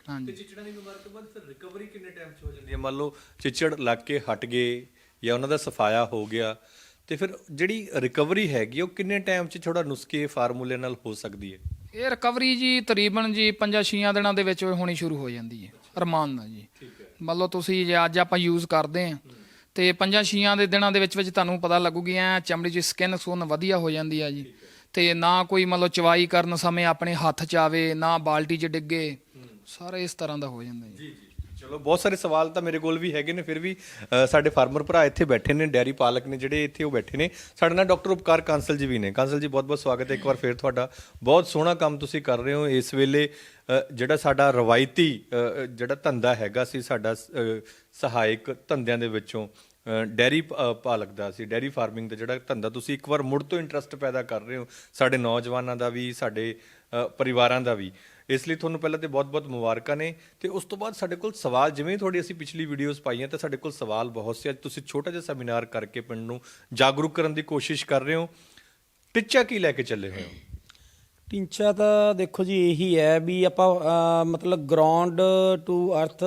ਹਾਂਜੀ ਚਿਚੜਾਂ ਦੀ ਬਿਮਾਰੀ ਤੋਂ ਬਾਅਦ ਫਿਰ ਰਿਕਵਰੀ ਕਿੰਨੇ ਟਾਈਮ 'ਚ ਹੋ ਜਾਂਦੀ ਹੈ? ਮੰਨ ਲਓ ਚਿਚੜ ਲੱਗ ਕੇ ਹਟ ਗਏ ਜਾਂ ਉਹਨਾਂ ਦਾ ਸਫਾਇਆ ਹੋ ਗਿਆ ਤੇ ਫਿਰ ਜਿਹੜੀ ਰਿਕਵਰੀ ਹੈਗੀ ਉਹ ਕਿੰਨੇ ਟਾਈਮ 'ਚ ਥੋੜਾ ਨੁਸਖੇ ਫਾਰਮੂਲੇ ਨਾਲ ਹੋ ਸਕਦੀ ਹੈ? ਇਹ ਰਿਕਵਰੀ ਜੀ ਤਕਰੀਬਨ ਜੀ 5-6 ਦਿਨਾਂ ਦੇ ਵਿੱਚ ਹੋਣੀ ਸ਼ੁਰੂ ਹੋ ਜਾਂਦੀ ਹੈ ਅਰਮਾਨ ਨਾਲ ਜੀ। ਮੰਨ ਲਓ ਤੁਸੀਂ ਜੇ ਅੱਜ ਆਪਾਂ ਯੂਜ਼ ਕਰਦੇ ਆ ਤੇ 5-6 ਦੇ ਦਿਨਾਂ ਦੇ ਵਿੱਚ ਵਿੱਚ ਤੁਹਾਨੂੰ ਪਤਾ ਲੱਗੂਗੀ ਐ ਚਮੜੀ 'ਚ ਸਕਿਨ ਸੁਨ ਵਧੀਆ ਹੋ ਜਾਂਦੀ ਆ ਜੀ। ਤੇ ਨਾ ਕੋਈ ਮੰਨ ਲਓ ਚਵਾਈ ਕਰਨ ਸਮੇਂ ਆਪਣੇ ਹੱਥ 'ਚ ਆਵੇ ਨਾ ਬਾਲਟੀ 'ਚ ਡਿੱਗੇ ਸਾਰਾ ਇਸ ਤਰ੍ਹਾਂ ਦਾ ਹੋ ਜਾਂਦਾ ਜੀ। ਚਲੋ ਬਹੁਤ ਸਾਰੇ ਸਵਾਲ ਤਾਂ ਮੇਰੇ ਕੋਲ ਵੀ ਹੈਗੇ ਨੇ ਫਿਰ ਵੀ ਅ, ਸਾਡੇ ਫਾਰਮਰ ਭਰਾ ਇੱਥੇ ਬੈਠੇ ਨੇ ਡੈਰੀ ਪਾਲਕ ਨੇ ਜਿਹੜੇ ਇੱਥੇ ਉਹ ਬੈਠੇ ਨੇ। ਸਾਡੇ ਨਾਲ ਡਾਕਟਰ ਉਪਕਾਰ ਕਾਂਸਲ ਜੀ ਵੀ ਨੇ। ਕਾਂਸਲ ਜੀ ਬਹੁਤ ਬਹੁਤ ਸਵਾਗਤ ਹੈ। ਇੱਕ ਵਾਰ ਫਿਰ ਤੁਹਾਡਾ ਬਹੁਤ ਸੋਹਣਾ ਕੰਮ ਤੁਸੀਂ ਕਰ ਰਹੇ ਹੋ। ਇਸ ਵੇਲੇ ਅ, ਜਿਹੜਾ ਸਾਡਾ ਰਵਾਇਤੀ ਅ, ਜਿਹੜਾ ਧੰਦਾ ਹੈਗਾ ਸੀ ਸਾਡਾ ਅ, ਸਹਾਇਕ ਧੰਦਿਆਂ ਦੇ ਵਿੱਚੋਂ ਅ, ਡੈਰੀ ਪ- ਅ, ਪਾਲਕ ਦਾ ਸੀ ਡੈਰੀ ਫਾਰਮਿੰਗ ਦਾ ਜਿਹੜਾ ਧੰਦਾ ਤੁਸੀਂ ਇੱਕ ਵਾਰ ਮੁੜ ਤੋਂ ਇੰਟਰਸਟ ਪੈਦਾ ਕਰ ਰਹੇ ਹੋ ਸਾਡੇ ਨੌਜਵਾਨਾਂ ਦਾ ਵੀ ਸਾਡੇ ਅ, ਪਰਿਵਾਰਾਂ ਦਾ ਵੀ। ਇਸ ਲਈ ਤੁਹਾਨੂੰ ਪਹਿਲਾਂ ਤੇ ਬਹੁਤ-ਬਹੁਤ ਮੁਬਾਰਕਾਂ ਨੇ ਤੇ ਉਸ ਤੋਂ ਬਾਅਦ ਸਾਡੇ ਕੋਲ ਸਵਾਲ ਜਿਵੇਂ ਤੁਹਾਡੀ ਅਸੀਂ ਪਿਛਲੀ ਵੀਡੀਓਜ਼ ਪਾਈਆਂ ਤਾਂ ਸਾਡੇ ਕੋਲ ਸਵਾਲ ਬਹੁਤ ਸੀ। ਅੱਜ ਤੁਸੀਂ ਛੋਟਾ ਜਿਹਾ ਸੈਮੀਨਾਰ ਕਰਕੇ ਪਿੰਡ ਨੂੰ ਜਾਗਰੂਕ ਕਰਨ ਦੀ ਕੋਸ਼ਿਸ਼ ਕਰ ਰਹੇ ਹੋ। ਟਿੱਚਾ ਕੀ ਲੈ ਕੇ ਚੱਲੇ ਹੋਏ ਹੋ? ਟਿੰਚਾ ਤਾਂ ਦੇਖੋ ਜੀ ਇਹੀ ਹੈ ਵੀ ਆਪਾਂ ਅਹ, ਮਤਲਬ ਗਰਾਊਂਡ ਟੂ ਅਰਥ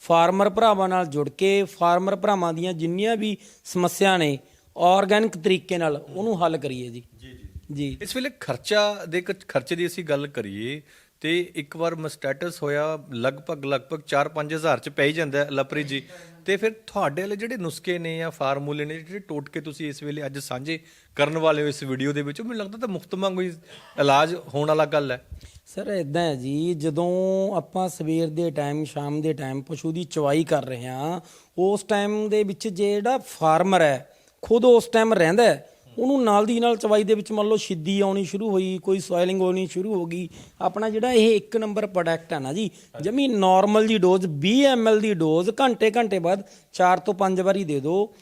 ਫਾਰਮਰ ਭਰਾਵਾਂ ਨਾਲ ਜੁੜ ਕੇ ਫਾਰਮਰ ਭਰਾਵਾਂ ਦੀਆਂ ਜਿੰਨੀਆਂ ਵੀ ਸਮੱਸਿਆ ਨੇ ਆਰਗੈਨਿਕ ਤਰੀਕੇ ਨਾਲ ਉਹਨੂੰ ਹੱਲ ਕਰੀਏ ਜੀ। ਜੀ ਜੀ। ਇਸ ਵੇਲੇ ਖਰਚਾ ਦੇ ਕ- ਖਰਚੇ ਦੀ ਅਸੀਂ ਗੱਲ ਕਰੀਏ ਤੇ ਇੱਕ ਵਾਰ ਮਸਟੈਟਸ ਹੋਇਆ ਲਗਭਗ ਲਗਭਗ 4-5 ਹਜ਼ਾਰ ਚ ਪੈ ਹੀ ਜਾਂਦਾ ਹੈ, ਜੀ। ਤੇ ਫਿਰ ਤੁਹਾਡੇ ਵਾਲੇ ਜਿਹੜੇ ਨੁਸਖੇ ਨੇ ਜਾਂ ਫਾਰਮੂਲੇ ਨੇ ਜਿਹੜੇ ਟੋਟਕੇ ਤੁਸੀਂ ਇਸ ਵੇਲੇ ਅੱਜ ਸਾਂਝੇ ਕਰਨ ਵਾਲੇ ਹੋ ਇਸ ਵੀਡੀਓ ਦੇ ਵਿੱਚ ਉਹ ਮੈਨੂੰ ਲੱਗਦਾ ਤਾਂ ਮੁਫਤ ਵਾਂਗੂ ਹੀ ਇਲਾਜ ਹੋਣ ਵਾਲਾ ਗੱਲ ਹੈ। ਸਰ ਇਦਾਂ ਹੈ ਜੀ ਜਦੋਂ ਆਪਾਂ ਸਵੇਰ ਦੇ ਟਾਈਮ ਸ਼ਾਮ ਦੇ ਟਾਈਮ ਪਸ਼ੂ ਦੀ ਚਵਾਈ ਕਰ ਰਹੇ ਹਾਂ ਉਸ ਟਾਈਮ ਦੇ ਵਿੱਚ ਜਿਹੜਾ ਫਾਰਮਰ ਹੈ ਖੁਦ ਉਸ ਟਾਈਮ ਰਹਿੰਦਾ ਹੈ ਉਹਨੂੰ ਨਾਲ ਦੀ ਨਾਲ ਚਵਾਈ ਦੇ ਵਿੱਚ ਮੰਨ ਲਓ ਛਿੱਦੀ ਆਉਣੀ ਸ਼ੁਰੂ ਹੋਈ ਕੋਈ ਸੋਇਲਿੰਗ ਹੋਣੀ ਸ਼ੁਰੂ ਹੋ ਗਈ ਆਪਣਾ ਜਿਹੜਾ ਇਹ ਇੱਕ ਨੰਬਰ ਪ੍ਰੋਡਕਟ ਹੈ ਨਾ ਜੀ ਜਮੀ ਨਾਰਮਲ ਜੀ ਡੋਜ਼ 20 ml ਦੀ ਡੋਜ਼ ਘੰਟੇ ਘੰਟੇ ਬਾਅਦ 4 ਤੋਂ 5 ਵਾਰੀ ਦੇ ਦਿਓ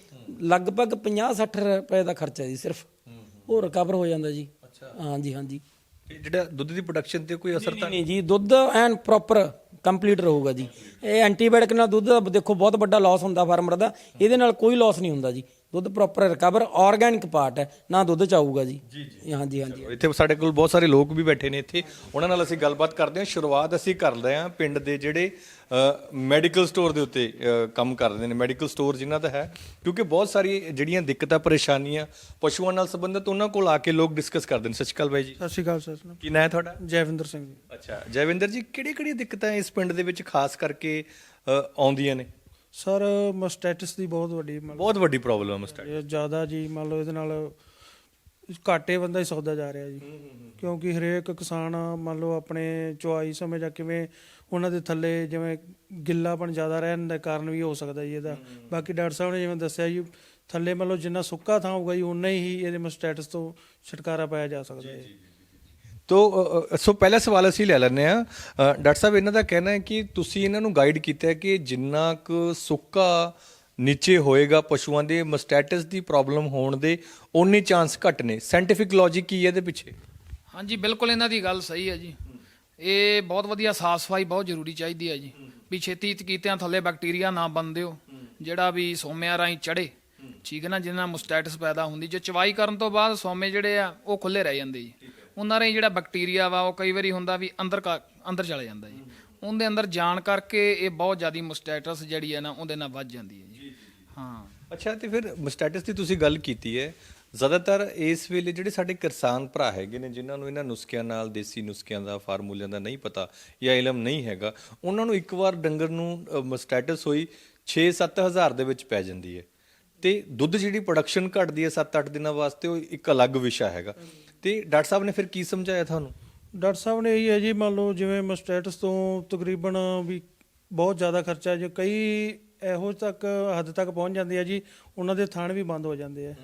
ਲਗਭਗ 50 60 ਰੁਪਏ ਦਾ ਖਰਚਾ ਜੀ ਸਿਰਫ। ਉਹ ਰਿਕਵਰ ਹੋ ਜਾਂਦਾ ਜੀ। ਹਾਂਜੀ ਹਾਂਜੀ। ਜਿਹੜਾ ਦੁੱਧ ਦੀ ਪ੍ਰੋਡਕਸ਼ਨ ਤੇ ਕੋਈ ਅਸਰ ਤਾਂ ਨਹੀਂ ਜੀ ਦੁੱਧ ਐਨ ਪ੍ਰੋਪਰ ਕੰਪਲੀਟ ਰਹੂਗਾ ਜੀ। ਇਹ ਐਂਟੀਬਾਇਓਟਿਕ ਨਾਲ ਦੁੱਧ ਦਾ ਦੇਖੋ ਬਹੁਤ ਵੱਡਾ ਲਾਸ ਹੁੰਦਾ ਫਾਰਮਰ ਦਾ ਇਹਦੇ ਨਾਲ ਕੋਈ ਲਾਸ ਨਹੀਂ ਹੁੰਦਾ ਜੀ। ਦੁੱਧ ਪ੍ਰੋਪਰ ਰਿਕਵਰ ਆਰਗੈਨਿਕ ਪਾਰਟ ਹੈ ਨਾ ਦੁੱਧ ਚ ਆਊਗਾ ਜੀ ਜੀ। ਹਾਂਜੀ ਹਾਂਜੀ। ਇੱਥੇ ਸਾਡੇ ਕੋਲ ਬਹੁਤ ਸਾਰੇ ਲੋਕ ਵੀ ਬੈਠੇ ਨੇ ਇੱਥੇ। ਉਹਨਾਂ ਨਾਲ ਅਸੀਂ ਗੱਲਬਾਤ ਕਰਦੇ ਹਾਂ। ਸ਼ੁਰੂਆਤ ਅਸੀਂ ਕਰਦੇ ਹਾਂ ਪਿੰਡ ਦੇ ਜਿਹੜੇ ਮੈਡੀਕਲ ਸਟੋਰ ਦੇ ਉੱਤੇ ਕੰਮ ਕਰਦੇ ਨੇ। ਮੈਡੀਕਲ ਸਟੋਰ ਜਿਨ੍ਹਾਂ ਦਾ ਹੈ ਕਿਉਂਕਿ ਬਹੁਤ ਸਾਰੀ ਜਿਹੜੀਆਂ ਦਿੱਕਤਾਂ ਪਰੇਸ਼ਾਨੀਆਂ ਪਸ਼ੂਆਂ ਨਾਲ ਸੰਬੰਧਿਤ ਉਹਨਾਂ ਕੋਲ ਆ ਕੇ ਲੋਕ ਡਿਸਕਸ ਕਰਦੇ ਨੇ। ਸਤਿ ਸ਼੍ਰੀ ਅਕਾਲ ਬਾਈ ਜੀ। ਸਤਿ ਸ਼੍ਰੀ ਅਕਾਲ ਸਰ। ਕੀ ਨਾਂ ਹੈ ਤੁਹਾਡਾ? ਜੈਵਿੰਦਰ ਸਿੰਘ ਜੀ। ਅੱਛਾ ਜੈਵਿੰਦਰ ਜੀ ਕਿਹੜੀ ਕਿਹੜੀ ਦਿੱਕਤਾਂ ਇਸ ਪਿੰਡ ਦੇ ਵਿੱਚ ਖਾਸ ਕਰਕੇ ਆਉਂਦੀਆਂ ਨੇ? ਸਰ ਮਸਟੈਟਸ ਦੀ ਬਹੁਤ ਵੱਡੀ ਮਤਲਬ ਬਹੁਤ ਵੱਡੀ ਪ੍ਰੋਬਲਮ ਹੈ ਮਸਟਰ ਇਹ ਜ਼ਿਆਦਾ ਜੀ ਮੰਨ ਲਓ ਇਹਦੇ ਨਾਲ ਘਾਟੇ ਬੰਦਾ ਹੀ ਸੌਦਾ ਜਾ ਰਿਹਾ ਜੀ। ਕਿਉਂਕਿ ਹਰੇਕ ਕਿਸਾਨ ਮੰਨ ਲਓ ਆਪਣੇ ਚੁਆਈ ਸਮੇਂ ਜਾਂ ਕਿਵੇਂ ਉਹਨਾਂ ਦੇ ਥੱਲੇ ਜਿਵੇਂ ਗਿੱਲਾਪਣ ਜ਼ਿਆਦਾ ਰਹਿਣ ਦਾ ਕਾਰਨ ਵੀ ਹੋ ਸਕਦਾ ਜੀ ਇਹਦਾ। ਬਾਕੀ ਡਾਕਟਰ ਸਾਹਿਬ ਨੇ ਜਿਵੇਂ ਦੱਸਿਆ ਜੀ ਥੱਲੇ ਮੰਨ ਲਓ ਜਿੰਨਾ ਸੁੱਕਾ ਥਾਂ ਹੋਊਗਾ ਜੀ ਉਨਾ ਹੀ ਇਹਦੇ ਮਸਟੈਟਸ ਤੋਂ ਛੁਟਕਾਰਾ ਪਾਇਆ ਜਾ ਸਕਦਾ ਹੈ ਤੋ ਸੋ ਪਹਿਲਾ ਸਵਾਲ ਅਸੀਂ ਲੈ ਲੈਂਦੇ ਆ ਡਾਕਟਰ ਸਾਹਿਬ, ਇਹਨਾਂ ਦਾ ਕਹਿਣਾ ਹੈ ਕਿ ਤੁਸੀਂ ਇਹਨਾਂ ਨੂੰ ਗਾਈਡ ਕੀਤਾ ਹੈ ਕਿ ਜਿੰਨਾ ਕੁ ਸੁੱਕਾ ਨੀਚੇ ਹੋਏਗਾ ਪਸ਼ੂਆਂ ਦੇ ਮਸਟੈਟਸ ਦੀ ਪ੍ਰੋਬਲਮ ਹੋਣ ਦੇ ਉਨੇ ਚਾਂਸ ਘੱਟ ਨੇ। ਸਾਇੰਟੀਫਿਕ ਲੌਜੀਕ ਕੀ ਹੈ ਇਹਦੇ ਪਿੱਛੇ? ਹਾਂਜੀ, ਬਿਲਕੁਲ ਇਹਨਾਂ ਦੀ ਗੱਲ ਸਹੀ ਹੈ ਜੀ। ਇਹ ਬਹੁਤ ਵਧੀਆ ਸਾਫ਼ ਸਫ਼ਾਈ ਬਹੁਤ ਜ਼ਰੂਰੀ ਚਾਹੀਦੀ ਹੈ ਜੀ। ਵੀ ਛੇਤੀ ਕੀਤਿਆਂ ਥੱਲੇ ਬੈਕਟੀਰੀਆ ਨਾ ਬੰਦਿਓ ਜਿਹੜਾ ਵੀ ਸੋਮਿਆਂ ਰਾਹੀਂ ਚੜੇ ਠੀਕ ਹੈ ਨਾ ਜਿਹਨਾਂ ਮਸਟੈਟਸ ਪੈਦਾ ਹੁੰਦੀ। ਜੇ ਚਵਾਈ ਕਰਨ ਤੋਂ ਬਾਅਦ ਸੋਮੇ ਜਿਹੜੇ ਆ, ਉਹ ਖੁੱਲੇ ਰਹਿ ਜਾਂਦੇ ਜੀ। ਉਹਨਾਂ ਰਾਹੀਂ ਜਿਹੜਾ ਬੈਕਟੀਰੀਆ ਵਾ ਉਹ ਕਈ ਵਾਰੀ ਹੁੰਦਾ ਵੀ ਅੰਦਰ ਕਾ- ਅੰਦਰ ਚਲੇ ਜਾਂਦਾ ਜੀ। ਉਹਦੇ ਅੰਦਰ ਜਾਣ ਕਰਕੇ ਇਹ ਬਹੁਤ ਜ਼ਿਆਦੀ ਮਸਟੈਟਸ ਜਿਹੜੀ ਹੈ ਨਾ ਉਹਦੇ ਨਾਲ ਵੱਧ ਜਾਂਦੀ ਹੈ ਜੀ। ਹਾਂ। ਅੱਛਾ, ਤੇ ਫਿਰ ਮਸਟੈਟਸ ਦੀ ਤੁਸੀਂ ਗੱਲ ਕੀਤੀ ਹੈ। ਜ਼ਿਆਦਾਤਰ ਇਸ ਵੇਲੇ ਜਿਹੜੇ ਸਾਡੇ ਕਿਸਾਨ ਭਰਾ ਹੈਗੇ ਨੇ, ਜਿਨ੍ਹਾਂ ਨੂੰ ਇਹਨਾਂ ਨੁਸਖਿਆਂ ਨਾਲ, ਦੇਸੀ ਨੁਸਖਿਆਂ ਦਾ, ਫਾਰਮੂਲਿਆਂ ਦਾ ਨਹੀਂ ਪਤਾ ਜਾਂ ਇਲਮ ਨਹੀਂ ਹੈਗਾ, ਉਹਨਾਂ ਨੂੰ ਇੱਕ ਵਾਰ ਡੰਗਰ ਨੂੰ ਮਸਟੈਟਸ ਹੋਈ 6-7 ਹਜ਼ਾਰ ਦੇ ਵਿੱਚ ਪੈ ਜਾਂਦੀ ਹੈ। ਤੇ ਦੁੱਧ ਜਿਹੜੀ ਪ੍ਰੋਡਕਸ਼ਨ ਘਟਦੀ ਹੈ 7-8 ਦਿਨਾਂ ਵਾਸਤੇ, ਉਹ ਇੱਕ ਅਲੱਗ ਵਿਸ਼ਾ ਹੈਗਾ। ਤੇ ਡਾਕਟਰ ਸਾਹਿਬ ਨੇ ਫਿਰ ਕੀ ਸਮਝਾਇਆ ਤੁਹਾਨੂੰ? ਡਾਕਟਰ ਸਾਹਿਬ ਨੇ ਇਹੀ ਹੈ ਜੀ, ਮੰਨ ਲਓ ਜਿਵੇਂ ਮਸਟੈਟਸ ਤੋਂ ਤਕਰੀਬਨ ਵੀ ਬਹੁਤ ਜ਼ਿਆਦਾ ਖਰਚਾ ਜੇ ਕਈ ਇਹੋ ਤੱਕ ਹੱਦ ਤੱਕ ਪਹੁੰਚ ਜਾਂਦੇ ਆ ਜੀ, ਉਹਨਾਂ ਦੇ ਥਾਣ ਵੀ ਬੰਦ ਹੋ ਜਾਂਦੇ ਆ।